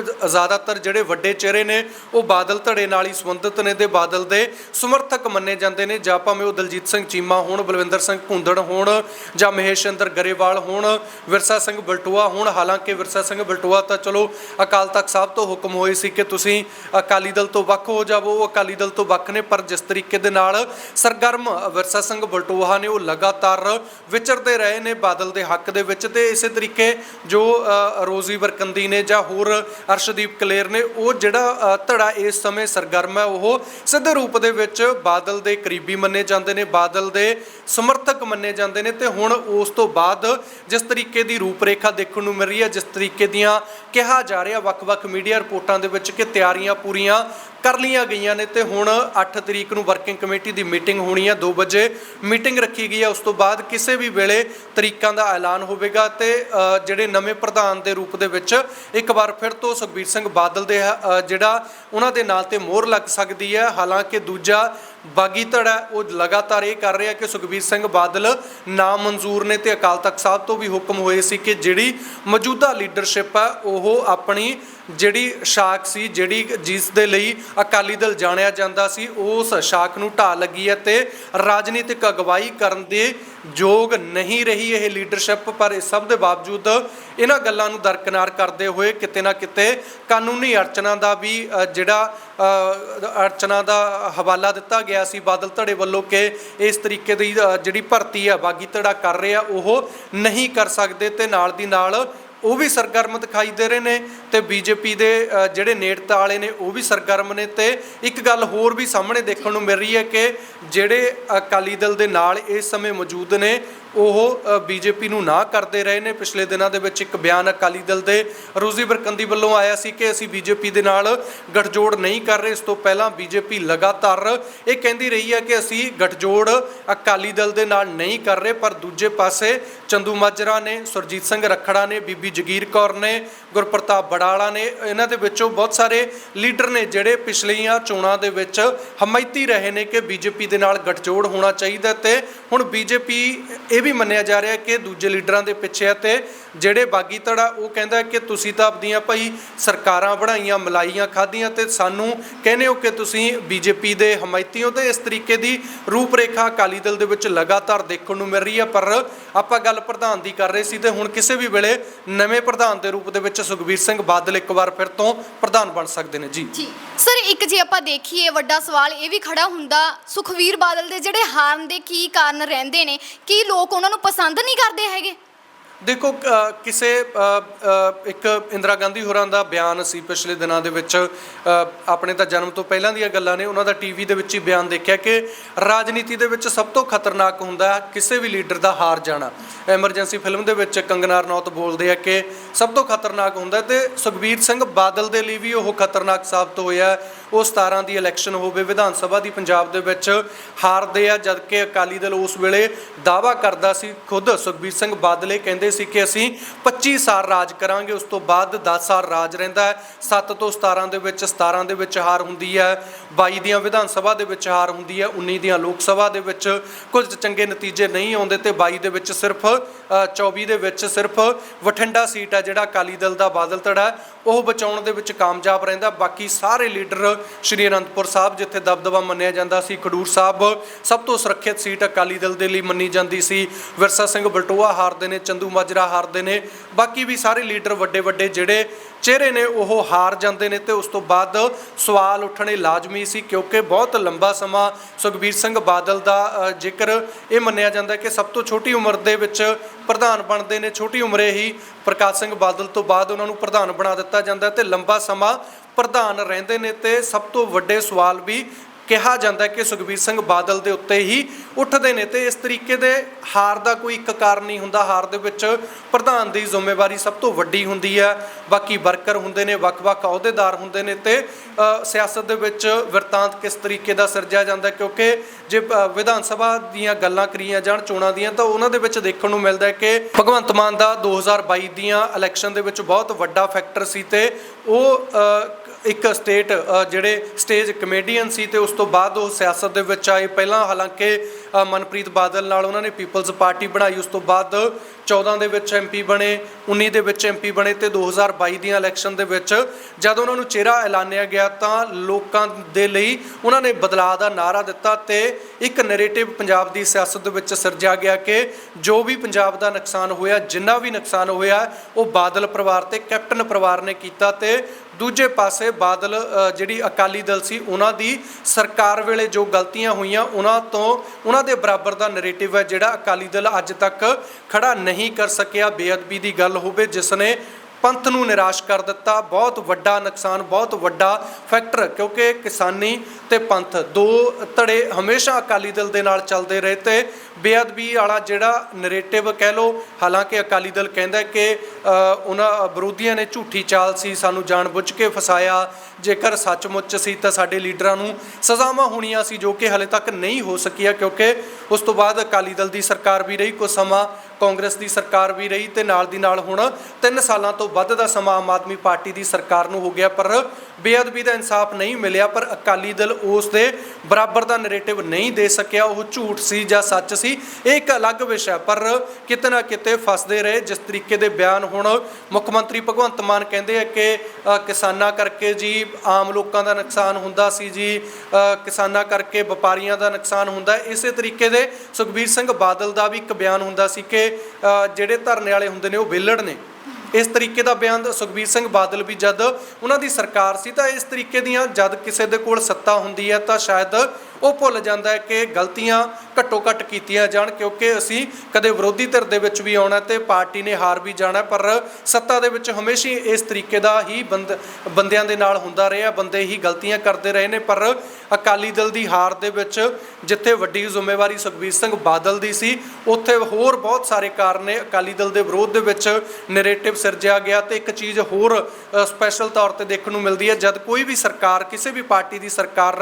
ਜ਼ਿਆਦਾਤਰ ਜਿਹੜੇ ਵੱਡੇ ਚਿਹਰੇ ਨੇ, ਉਹ ਬਾਦਲ ਧੜੇ ਨਾਲ ਹੀ ਸੰਬੰਧਿਤ ਨੇ ਤੇ ਬਾਦਲ ਦੇ ਸਮਰਥਕ ਮੰਨੇ ਜਾਂਦੇ ਨੇ। ਜਾਂ ਭਾਵੇਂ ਉਹ ਦਲਜੀਤ ਸਿੰਘ ਚੀਮਾ ਹੋਣ, ਬਲਵਿੰਦਰ ਸਿੰਘ ਭੁੰਦੜ ਹੋਣ, ਜਾਂ ਮਹੇਸ਼ ਚੰਦਰ ਗਰੇਵਾਲ ਹੋਣ, ਵਿਰਸਾ ਸਿੰਘ ਬਲਟੂਆ ਹੋਣ। ਹਾਲਾਂਕਿ ਵਿਰਸਾ ਸਿੰਘ ਬਲਟੂਆ ਤਾਂ ਚਲੋ ਅਕਾਲ ਤਖਤ ਸਾਹਿਬ ਤੋਂ ਹੁਕਮ ਹੋਏ ਸੀ ਕਿ ਤੁਸੀਂ ਅਕਾਲੀ ਦਲ ਤੋਂ ਵੱਖ ਹੋ ਜਾਵੋ, ਉਹ ਅਕਾਲੀ ਦਲ ਤੋਂ ਵੱਖ ਨੇ, ਪਰ ਜਿਸ ਤਰੀਕੇ ਦੇ ਨਾਲ ਸਰਗਰਮ ਵਿਰਸਾ ਸਿੰਘ ਬਲਟੂਹਾ ਨੇ ਉਹ ਲਗਾਤਾਰ ਵਿਚਰਦੇ ਰਹੇ ਨੇ ਬਾਦਲ ਦੇ ਹੱਕ ਦੇ ਵਿੱਚ ਤੇ ਇਸੇ ਤਰੀਕੇ ਜੋ ਰੋਜ਼ੀ ਵਰਕੰਦੀ ਨੇ ਜਾਂ ਹੋਰ ਅਰਸ਼ਦੀਪ ਕਲੇਰ ਨੇ, ਉਹ ਜਿਹੜਾ ਧੜਾ ਇਸ ਸਮੇਂ ਸਰਗਰਮ ਹੈ, ਉਹ ਸਿੱਧੇ ਰੂਪ ਦੇ ਵਿੱਚ ਬਾਦਲ ਦੇ ਕਰੀਬੀ ਮੰਨੇ ਜਾਂਦੇ ਨੇ, ਬਾਦਲ ਦੇ ਸਮਰਥਕ ਮੰਨੇ ਜਾਂਦੇ ਨੇ ਤੇ ਹੁਣ ਉਸ ਤੋਂ ਬਾਅਦ ਜਿਸ ਤਰੀਕੇ ਦੀ ਰੂਪਰੇਖਾ ਦੇਖਣ ਨੂੰ ਮਿਲ ਰਹੀ ਹੈ, ਜਿਸ ਤਰੀਕੇ ਦੀਆਂ ਕਿਹਾ ਜਾ ਰਿਹਾ, ਵੱਖ-ਵੱਖ ਮੀਡੀਆ ਰਿਪੋਰਟਾਂ ਦੇ ਵਿੱਚ ਕਿ ਤਿਆਰੀਆਂ ਪੂਰੀਆਂ ਕਰ ਲਈਆਂ ਗਈਆਂ ਨੇ ਤੇ ਹੁਣ 8 ਤਰੀਕ ਨੂੰ ਵਰਕਿੰਗ ਕਮੇਟੀ ਦੀ ਮੀਟਿੰਗ ਹੋਣੀ ਹੈ 2 ਵਜੇ। ਮੀਟਿੰਗ ਰੱਖੀ ਗਈ ਹੈ ਉਸ ਤੋਂ ਬਾਅਦ ਕਿਸੇ ਵੀ ਵੇਲੇ ਤਰੀਕਾਂ ਦਾ ਐਲਾਨ ਹੋਵੇਗਾ ਤੇ ਜਿਹੜੇ ਨਵੇਂ ਪ੍ਰਧਾਨ ਦੇ ਰੂਪ ਦੇ ਵਿੱਚ ਇੱਕ ਵਾਰ ਫਿਰ ਤੋਂ ਸੁਖਬੀਰ ਸਿੰਘ ਬਾਦਲ ਦੇ ਜਿਹੜਾ ਉਹਨਾਂ ਦੇ ਨਾਂ ਤੇ ਮੋਹਰ ਲੱਗ ਸਕਦੀ ਹੈ ਹਾਲਾਂਕਿ ਦੂਜਾ ਬਾਗੀ ਧੜਾ ਉਹ ਲਗਾਤਾਰ ਇਹ ਕਰ ਰਿਹਾ ਕਿ ਸੁਖਬੀਰ ਸਿੰਘ ਬਾਦਲ ਨਾ ਮਨਜ਼ੂਰ ਨੇ ਤੇ ਅਕਾਲ ਤਖਤ ਸਾਹਿਬ ਤੋਂ ਵੀ ਹੁਕਮ ਹੋਏ ਸੀ ਕਿ ਜਿਹੜੀ ਮੌਜੂਦਾ ਲੀਡਰਸ਼ਿਪ ਹੈ ਉਹ ਆਪਣੀ ਜਿਹੜੀ ਸ਼ਾਖ ਸੀ ਜਿਹੜੀ ਜਿਸ ਦੇ ਲਈ ਅਕਾਲੀ ਦਲ ਜਾਣਿਆ ਜਾਂਦਾ ਸੀ ਉਸ ਸ਼ਾਖ ਨੂੰ ਢਾਹ ਲੱਗੀ ਹੈ ਤੇ ਰਾਜਨੀਤਿਕ ਅਗਵਾਈ ਕਰਨ ਦੇ ਯੋਗ ਨਹੀਂ ਰਹੀ ਇਹ ਲੀਡਰਸ਼ਿਪ ਪਰ ਇਸ ਸਭ ਦੇ ਬਾਵਜੂਦ ਇਹਨਾਂ ਗੱਲਾਂ ਨੂੰ ਦਰਕਨਾਰ ਕਰਦੇ ਹੋਏ ਕਿਤੇ ਨਾ ਕਿਤੇ ਕਾਨੂੰਨੀ ਅਰਚਨਾ ਦਾ ਵੀ ਜਿਹੜਾ ਅ, ਅਰਚਨਾ ਦਾ ਹਵਾਲਾ ਦਿੱਤਾ ਗਿਆ ਸੀ ਬਾਦਲ ਧੜੇ ਵੱਲੋਂ ਕਿ ਇਸ ਤਰੀਕੇ ਦੀ ਜਿਹੜੀ ਭਰਤੀ ਹੈ ਬਾਗੀ ਧੜਾ ਕਰ ਰਿਹਾ ਉਹ ਨਹੀਂ ਕਰ ਸਕਦੇ ਤੇ ਨਾਲ ਦੀ ਨਾਲ ਉਹ ਵੀ ਸਰਗਰਮ ਦਿਖਾਈ ਦੇ ਰਹੇ ਨੇ ਤੇ ਬੀਜੇਪੀ ਦੇ ਜਿਹੜੇ ਨੇੜਤਾ ਵਾਲੇ ਨੇ ਉਹ ਵੀ ਸਰਗਰਮ ਨੇ ਤੇ ਇੱਕ ਗੱਲ ਹੋਰ ਵੀ ਸਾਹਮਣੇ ਦੇਖਣ ਨੂੰ ਮਿਲ ਰਹੀ ਹੈ ਕਿ ਜਿਹੜੇ ਅਕਾਲੀ ਦਲ ਦੇ ਨਾਲ ਇਸ ਸਮੇਂ ਮੌਜੂਦ ਨੇ ਉਹ ਬੀਜੇਪੀ ਨੂੰ ਨਾ ਕਰਦੇ ਰਹੇ ਨੇ। ਪਿਛਲੇ ਦਿਨਾਂ ਦੇ ਵਿੱਚ ਇੱਕ ਬਿਆਨ ਅਕਾਲੀ ਦਲ ਦੇ ਰੋਜ਼ੀ ਬਰਕੰਦੀ ਵੱਲੋਂ ਆਇਆ ਸੀ ਕਿ ਅਸੀਂ ਬੀਜੇਪੀ ਦੇ ਨਾਲ ਗਠਜੋੜ ਨਹੀਂ ਕਰ ਰਹੇ। ਇਸ ਤੋਂ ਪਹਿਲਾਂ ਬੀਜੇਪੀ ਲਗਾਤਾਰ ਇਹ ਕਹਿੰਦੀ ਰਹੀ ਹੈ ਕਿ ਅਸੀਂ ਗਠਜੋੜ ਅਕਾਲੀ ਦਲ ਦੇ ਨਾਲ ਨਹੀਂ ਕਰ ਰਹੇ, ਪਰ ਦੂਜੇ ਪਾਸੇ ਚੰਦੂ ਮਾਜਰਾ ਨੇ, ਸੁਰਜੀਤ ਸਿੰਘ ਰੱਖੜਾ ਨੇ, ਬੀਬੀ ਜਗੀਰ ਕੌਰ ਨੇ, ਗੁਰਪ੍ਰਤਾਪ ਬੜਾਲਾ ਨੇ, ਇਹਨਾਂ ਦੇ ਵਿੱਚੋਂ ਬਹੁਤ ਸਾਰੇ ਲੀਡਰ ਨੇ ਜਿਹੜੇ ਪਿਛਲੀਆਂ ਚੋਣਾਂ ਦੇ ਵਿੱਚ ਹਮਾਇਤੀ ਰਹੇ ਨੇ ਕਿ ਬੀਜੇਪੀ ਦੇ ਨਾਲ ਗਠਜੋੜ ਹੋਣਾ ਚਾਹੀਦਾ ਤੇ ਹੁਣ ਬੀਜੇਪੀ ਇਹ ਵੀ ਮੰਨਿਆ ਜਾ ਰਿਹਾ ਕਿ ਦੂਜੇ ਲੀਡਰਾਂ ਦੇ ਪਿੱਛੇ ਹੈ ਤੇ ਜਿਹੜੇ ਬਾਗੀ ਧੜਾ ਉਹ ਕਹਿੰਦਾ ਕਿ ਤੁਸੀਂ ਤਾਂ ਆਪਦੀਆਂ ਭਾਈ ਸਰਕਾਰਾਂ ਬਣਾਈਆਂ, ਮਲਾਈਆਂ ਖਾਧੀਆਂ ਤੇ ਸਾਨੂੰ ਕਹਿੰਦੇ ਹੋ ਕਿ ਤੁਸੀਂ ਬੀਜੇਪੀ ਦੇ ਹਮਾਇਤੀ ਹੋ ਤੇ ਇਸ ਤਰੀਕੇ ਦੀ ਰੂਪਰੇਖਾ ਅਕਾਲੀ ਦਲ ਦੇ ਵਿੱਚ ਲਗਾਤਾਰ ਦੇਖਣ ਨੂੰ ਮਿਲ ਰਹੀ ਹੈ। ਪਰ ਆਪਾਂ ਗੱਲ ਪ੍ਰਧਾਨ ਦੀ ਕਰ ਰਹੇ ਸੀ ਤੇ ਹੁਣ ਕਿਸੇ ਵੀ ਵੇਲੇ ਨਵੇਂ ਪ੍ਰਧਾਨ ਦੇ ਰੂਪ ਦੇ ਵਿੱਚ ਸੁਖਬੀਰ ਸਿੰਘ ਬਾਦਲ ਇੱਕ ਵਾਰ ਫਿਰ ਤੋਂ ਪ੍ਰਧਾਨ ਬਣ ਸਕਦੇ ਨੇ। ਜੀ। ਜੀ। ਸਰ, ਇੱਕ ਜੇ ਆਪਾਂ ਦੇਖੀਏ, ਵੱਡਾ ਸਵਾਲ ਇਹ ਵੀ ਖੜਾ ਹੁੰਦਾ ਸੁਖਵੀਰ ਬਾਦਲ ਦੇ ਜਿਹੜੇ ਹਾਰਨ ਦੇ ਕੀ ਕਾਰਨ ਰਹਿੰਦੇ ਨੇ? ਕੀ ਲੋਕ ਉਹਨਾਂ ਨੂੰ ਪਸੰਦ ਨਹੀਂ ਕਰਦੇ ਹੈਗੇ। ਦੇਖੋ ਕਿਸੇ ਇੱਕ ਇੰਦਰਾ ਗਾਂਧੀ ਹੋਰਾਂ ਦਾ ਬਿਆਨ ਸੀ ਪਿਛਲੇ ਦਿਨਾਂ ਦੇ ਵਿੱਚ ਆਪਣੇ ਤਾਂ ਜਨਮ ਤੋਂ ਪਹਿਲਾਂ ਦੀਆਂ ਗੱਲਾਂ ਨੇ, ਉਹਨਾਂ ਦਾ ਟੀਵੀ ਦੇ ਵਿੱਚ ਹੀ ਬਿਆਨ ਦੇਖਿਆ ਕਿ ਰਾਜਨੀਤੀ ਦੇ ਵਿੱਚ ਸਭ ਤੋਂ ਖਤਰਨਾਕ ਹੁੰਦਾ ਕਿਸੇ ਵੀ ਲੀਡਰ ਦਾ ਹਾਰ ਜਾਣਾ। ਐਮਰਜੈਂਸੀ ਫਿਲਮ ਦੇ ਵਿੱਚ ਕੰਗਨਾ ਰਣੌਤ ਬੋਲਦੇ ਆ ਕਿ ਸਭ ਤੋਂ ਖਤਰਨਾਕ ਹੁੰਦਾ ਹੈ ਤੇ ਸੁਖਬੀਰ ਸਿੰਘ ਬਾਦਲ ਦੇ ਲਈ ਵੀ ਉਹ ਖਤਰਨਾਕ ਸਾਬਤ ਹੋਇਆ ਉਹ 17 ਦੀ ਇਲੈਕਸ਼ਨ ਹੋਵੇ, ਵਿਧਾਨ ਸਭਾ ਦੀ ਪੰਜਾਬ ਦੇ ਵਿੱਚ ਹਾਰਦੇ ਆ, ਜਦਕਿ ਅਕਾਲੀ ਦਲ ਉਸ ਵੇਲੇ ਦਾਵਾ ਕਰਦਾ ਸੀ, ਖੁਦ ਸੁਖਬੀਰ ਸਿੰਘ ਬਾਦਲੇ ਕਹਿੰਦੇ ਸੀ ਕਿ ਅਸੀਂ 25 ਸਾਲ ਰਾਜ ਕਰਾਂਗੇ ਉਸ ਤੋਂ ਬਾਅਦ 10 ਸਾਲ ਰਾਜ ਰਹਿੰਦਾ ਹੈ। 7 ਤੋਂ 17 ਦੇ ਵਿੱਚ 17 ਦੇ ਵਿੱਚ ਹਾਰ ਹੁੰਦੀ ਹੈ। 22 ਦੀਆਂ ਵਿਧਾਨ ਸਭਾ ਦੇ ਵਿੱਚ ਹਾਰ ਹੁੰਦੀ ਹੈ। 19 ਦੀਆਂ ਲੋਕ ਸਭਾ ਦੇ ਵਿੱਚ ਕੁਝ ਚੰਗੇ ਨਤੀਜੇ ਨਹੀਂ ਆਉਂਦੇ ਤੇ 22 ਦੇ ਵਿੱਚ ਸਿਰਫ 24 ਦੇ ਵਿੱਚ ਸਿਰਫ ਬਠਿੰਡਾ ਸੀਟ ਹੈ ਜਿਹੜਾ ਅਕਾਲੀ ਦਲ ਦਾ ਬਾਦਲ ਧੜਾ ਹੈ, ਉਹ ਬਚਾਉਣ ਦੇ ਵਿੱਚ ਕਾਮਯਾਬ ਰਹਿੰਦਾ ਬਾਕੀ ਸਾਰੇ ਲੀਡਰ ਸ਼੍ਰੀ ਅਨੰਦਪੁਰ ਸਾਹਿਬ ਜਿੱਥੇ ਦਬਦਬਾ ਮੰਨਿਆ ਜਾਂਦਾ ਸੀ ਖਡੂਰ ਸਾਹਿਬ ਸਭ ਤੋਂ ਸੁਰੱਖਿਅਤ ਸੀਟ ਅਕਾਲੀ ਦਲ ਦੇ ਲਈ ਮੰਨੀ ਜਾਂਦੀ ਸੀ। ਵਿਰਸਾ ਸਿੰਘ ਬਲਟੋਆ ਹਾਰਦੇ ਨੇ ਚੰਦੂ ਮਾਜਰਾ ਹਾਰਦੇ ਨੇ। ਬਾਕੀ ਵੀ ਸਾਰੇ ਲੀਡਰ ਵੱਡੇ ਵੱਡੇ ਜਿਹੜੇ ਚਿਹਰੇ ਨੇ, ਉਹ ਹਾਰ ਜਾਂਦੇ ਨੇ ਤੇ ਉਸ ਤੋਂ ਬਾਅਦ ਸਵਾਲ ਉੱਠਣੇ ਲਾਜ਼ਮੀ ਸੀ ਕਿਉਂਕਿ ਬਹੁਤ ਲੰਬਾ ਸਮਾਂ ਸੁਖਬੀਰ ਸਿੰਘ ਬਾਦਲ ਦਾ ਜ਼ਿਕਰ ਇਹ ਮੰਨਿਆ ਜਾਂਦਾ ਕਿ ਸਭ ਤੋਂ ਛੋਟੀ ਉਮਰ ਦੇ ਵਿੱਚ ਪ੍ਰਧਾਨ ਬਣਦੇ ਨੇ। ਛੋਟੀ ਉਮਰੇ ਹੀ ਪ੍ਰਕਾਸ਼ ਸਿੰਘ ਬਾਦਲ ਤੋਂ ਬਾਅਦ ਉਹਨਾਂ ਨੂੰ ਪ੍ਰਧਾਨ ਬਣਾ ਦਿੱਤਾ ਜਾਂਦਾ ਤੇ ਲੰਬਾ ਸਮਾਂ ਪ੍ਰਧਾਨ ਰਹਿੰਦੇ ਨੇ ਤੇ ਸਭ ਤੋਂ ਵੱਡੇ ਸਵਾਲ ਵੀ ਕਿਹਾ ਜਾਂਦਾ ਕਿ ਸੁਖਬੀਰ ਸਿੰਘ ਬਾਦਲ ਦੇ ਉੱਤੇ ਹੀ ਉੱਠਦੇ ਨੇ ਤੇ ਇਸ ਤਰੀਕੇ ਦੇ ਹਾਰ ਦਾ ਕੋਈ ਇੱਕ ਕਾਰਨ ਨਹੀਂ ਹੁੰਦਾ। ਹਾਰ ਦੇ ਵਿੱਚ ਪ੍ਰਧਾਨ ਦੀ ਜ਼ਿੰਮੇਵਾਰੀ ਸਭ ਤੋਂ ਵੱਡੀ ਹੁੰਦੀ ਹੈ। ਬਾਕੀ ਵਰਕਰ ਹੁੰਦੇ ਨੇ, ਵੱਖ-ਵੱਖ ਅਹੁਦੇਦਾਰ ਹੁੰਦੇ ਨੇ ਤੇ ਸਿਆਸਤ ਦੇ ਵਿੱਚ ਵਰਤਾਂਤ ਕਿਸ ਤਰੀਕੇ ਦਾ ਸਿਰਜਿਆ ਜਾਂਦਾ ਕਿਉਂਕਿ ਜੇ ਵਿਧਾਨ ਸਭਾ ਦੀਆਂ ਗੱਲਾਂ ਕਰੀਆਂ ਜਾਣ, ਚੋਣਾਂ ਦੀਆਂ, ਤਾਂ ਉਹਨਾਂ ਦੇ ਵਿੱਚ ਦੇਖਣ ਨੂੰ ਮਿਲਦਾ ਹੈ ਕਿ ਭਗਵੰਤ ਮਾਨ ਦਾ 2022 ਦੀਆਂ ਇਲੈਕਸ਼ਨ ਦੇ ਵਿੱਚ ਬਹੁਤ ਵੱਡਾ ਫੈਕਟਰ ਸੀ ਤੇ ਉਹ ਇੱਕ ਸਟੇਟ ਜਿਹੜੇ ਸਟੇਜ ਕਮੇਡੀਅਨ ਸੀ ਤੇ ਉਸ ਤੋਂ ਬਾਅਦ ਉਹ ਸਿਆਸਤ ਦੇ ਵਿੱਚ ਆਏ। ਪਹਿਲਾਂ ਹਾਲਾਂਕਿ ਮਨਪ੍ਰੀਤ ਬਾਦਲ ਨਾਲ ਉਹਨਾਂ ਨੇ ਪੀਪਲਜ਼ ਪਾਰਟੀ ਬਣਾਈ। ਉਸ ਤੋਂ ਬਾਅਦ 14 ਦੇ ਵਿੱਚ ਐਮਪੀ ਬਣੇ 19 ਦੇ ਵਿੱਚ ਐਮਪੀ ਬਣੇ ਤੇ 2022 ਦੀਆਂ ਇਲੈਕਸ਼ਨ ਦੇ ਵਿੱਚ ਜਦ ਉਹਨਾਂ ਨੂੰ ਚਿਹਰਾ ਐਲਾਨਿਆ ਗਿਆ ਤਾਂ ਲੋਕਾਂ ਦੇ ਲਈ ਉਹਨਾਂ ਨੇ ਬਦਲਾਅ ਦਾ ਨਾਰਾ ਦਿੱਤਾ ਤੇ ਇੱਕ ਨੈਰੇਟਿਵ ਪੰਜਾਬ ਦੀ ਸਿਆਸਤ ਦੇ ਵਿੱਚ ਸਿਰਜਿਆ ਗਿਆ ਕਿ ਜੋ ਵੀ ਪੰਜਾਬ ਦਾ ਨੁਕਸਾਨ ਹੋਇਆ, ਜਿੰਨਾ ਵੀ ਨੁਕਸਾਨ ਹੋਇਆ, ਉਹ ਬਾਦਲ ਪਰਿਵਾਰ ਤੇ ਕੈਪਟਨ ਪਰਿਵਾਰ ਨੇ ਕੀਤਾ ਤੇ ਦੂਜੇ ਪਾਸੇ ਬਾਦਲ ਜਿਹੜੀ ਅਕਾਲੀ ਦਲ ਸੀ, ਉਹਨਾਂ ਦੀ ਸਰਕਾਰ ਵੇਲੇ ਜੋ ਗਲਤੀਆਂ ਹੋਈਆਂ, ਉਹਨਾਂ ਤੋਂ, ਉਹਨਾਂ ਦੇ ਬਰਾਬਰ ਦਾ ਨੈਰੇਟਿਵ ਹੈ ਜਿਹੜਾ ਅਕਾਲੀ ਦਲ ਅੱਜ ਤੱਕ ਖੜਾ ਨਹੀਂ ਕਰ ਸਕਿਆ। ਬੇਅਦਬੀ ਦੀ ਗੱਲ ਹੋਵੇ, ਜਿਸ ਨੇ ਪੰਥ ਨੂੰ ਨਿਰਾਸ਼ ਕਰ ਦਿੱਤਾ। ਬਹੁਤ ਵੱਡਾ ਨੁਕਸਾਨ, ਬਹੁਤ ਵੱਡਾ ਫੈਕਟਰ ਕਿਉਂਕਿ ਕਿਸਾਨੀ ਤੇ ਪੰਥ ਦੋ ਧੜੇ ਹਮੇਸ਼ਾ ਅਕਾਲੀ ਦਲ ਦੇ ਨਾਲ ਚੱਲਦੇ ਰਹੇ ਤੇ ਬੇਅਦਬੀ ਵਾਲਾ ਜਿਹੜਾ ਨਰੇਟਿਵ ਕਹਿ ਲੋ ਹਾਲਾਂਕਿ ਅਕਾਲੀ ਦਲ ਕਹਿੰਦਾ ਕਿ ਉਹਨਾਂ ਵਿਰੋਧੀਆਂ ਨੇ ਝੂਠੀ ਚਾਲ ਸੀ, ਸਾਨੂੰ ਜਾਣਬੁੱਝ ਕੇ ਫਸਾਇਆ ਜੇਕਰ ਸੱਚਮੁੱਚ ਸੀ ਤਾਂ ਸਾਡੇ ਲੀਡਰਾਂ ਨੂੰ ਸਜ਼ਾਵਾਂ ਹੋਣੀਆਂ ਸੀ, ਜੋ ਕਿ ਹਲੇ ਤੱਕ ਨਹੀਂ ਹੋ ਸਕੀਆਂ, ਕਿਉਂਕਿ ਉਸ ਤੋਂ ਬਾਅਦ ਅਕਾਲੀ ਦਲ ਦੀ ਸਰਕਾਰ ਵੀ ਰਹੀ, ਕੁਝ ਸਮਾਂ ਕਾਂਗਰਸ ਦੀ ਸਰਕਾਰ ਵੀ ਰਹੀ ਤੇ ਨਾਲ ਦੀ ਨਾਲ ਹੁਣ 3 ਸਾਲਾਂ ਤੋਂ ਵੱਧ ਦਾ ਸਮਾਂ ਆਮ ਆਦਮੀ ਪਾਰਟੀ ਦੀ ਸਰਕਾਰ ਨੂੰ ਹੋ ਗਿਆ, ਪਰ ਬੇਅਦਬੀ ਦਾ ਇਨਸਾਫ ਨਹੀਂ ਮਿਲਿਆ, ਪਰ ਅਕਾਲੀ ਦਲ ਉਸ ਦੇ ਬਰਾਬਰ ਦਾ ਨੈਰੇਟਿਵ ਨਹੀਂ ਦੇ ਸਕਿਆ, ਉਹ ਝੂਠ ਸੀ ਜਾਂ ਸੱਚ ਸੀ, ਇਹ ਇੱਕ ਅਲੱਗ ਵਿਸ਼ਾ ਪਰ ਕਿਤੇ ਨਾ ਕਿਤੇ ਫਸਦੇ ਰਹੇ। ਜਿਸ ਤਰੀਕੇ ਦੇ ਬਿਆਨ ਹੁਣ ਮੁੱਖ ਮੰਤਰੀ ਭਗਵੰਤ ਮਾਨ ਕਹਿੰਦੇ ਆ ਕਿ ਕਿਸਾਨਾਂ ਕਰਕੇ ਜੀ ਆਮ ਲੋਕਾਂ ਦਾ ਨੁਕਸਾਨ ਹੁੰਦਾ ਸੀ ਜੀ ਕਿਸਾਨਾਂ ਕਰਕੇ ਵਪਾਰੀਆਂ ਦਾ ਨੁਕਸਾਨ ਹੁੰਦਾ। ਇਸੇ ਤਰੀਕੇ ਦੇ ਸੁਖਬੀਰ ਸਿੰਘ ਬਾਦਲ ਦਾ ਵੀ ਇੱਕ ਬਿਆਨ ਹੁੰਦਾ ਸੀ ਕਿ ਜਿਹੜੇ ਧਰਨੇ ਵਾਲੇ ਹੁੰਦੇ ਨੇ ਉਹ ਵਿਹਲੜ ਨੇ। ਇਸ ਤਰੀਕੇ ਦਾ ਬਿਆਨ ਸੁਖਬੀਰ ਸਿੰਘ ਬਾਦਲ ਵੀ ਜਦ ਉਹਨਾਂ ਦੀ ਸਰਕਾਰ ਸੀ ਤਾਂ ਇਸ ਤਰੀਕੇ ਦੀਆਂ ਜਦ ਕਿਸੇ ਦੇ ਕੋਲ ਸੱਤਾ ਹੁੰਦੀ ਹੈ ਤਾਂ ਸ਼ਾਇਦ ਉਹ ਭੁੱਲ ਜਾਂਦਾ ਹੈ ਕਿ ਗਲਤੀਆਂ ਘੱਟੋ ਘੱਟ ਕੀਤੀਆਂ ਜਾਣ, ਕਿਉਂਕਿ ਅਸੀਂ ਕਦੇ ਵਿਰੋਧੀ ਧਿਰ ਦੇ ਵਿੱਚ ਵੀ ਆਉਣਾ ਤੇ ਪਾਰਟੀ ਨੇ ਹਾਰ ਵੀ ਜਾਣਾ, ਪਰ ਸੱਤਾ ਦੇ ਵਿੱਚ ਹਮੇਸ਼ਾ ਹੀ ਇਸ ਤਰੀਕੇ ਦਾ ਹੀ ਬੰਦ, ਬੰਦਿਆਂ ਦੇ ਨਾਲ ਹੁੰਦਾ ਰਿਹਾ, ਬੰਦੇ ਹੀ ਗਲਤੀਆਂ ਕਰਦੇ ਰਹੇ ਨੇ, ਪਰ ਅਕਾਲੀ ਦਲ ਦੀ ਹਾਰ ਦੇ ਵਿੱਚ ਜਿੱਥੇ ਵੱਡੀ ਜ਼ਿੰਮੇਵਾਰੀ ਸੁਖਬੀਰ ਸਿੰਘ ਬਾਦਲ ਦੀ ਸੀ, ਉੱਥੇ ਹੋਰ ਬਹੁਤ ਸਾਰੇ ਕਾਰਨ ਨੇ, ਅਕਾਲੀ ਦਲ ਦੇ ਵਿਰੋਧ ਦੇ ਵਿੱਚ ਨੈਰੇਟਿਵ ਸਿਰਜਿਆ ਗਿਆ ਤੇ ਇੱਕ ਚੀਜ਼ ਹੋਰ ਸਪੈਸ਼ਲ ਤੌਰ ਤੇ ਦੇਖਣ ਨੂੰ ਮਿਲਦੀ ਹੈ, ਜਦ ਕੋਈ ਵੀ ਸਰਕਾਰ, ਕਿਸੇ ਵੀ ਪਾਰਟੀ ਦੀ ਸਰਕਾਰ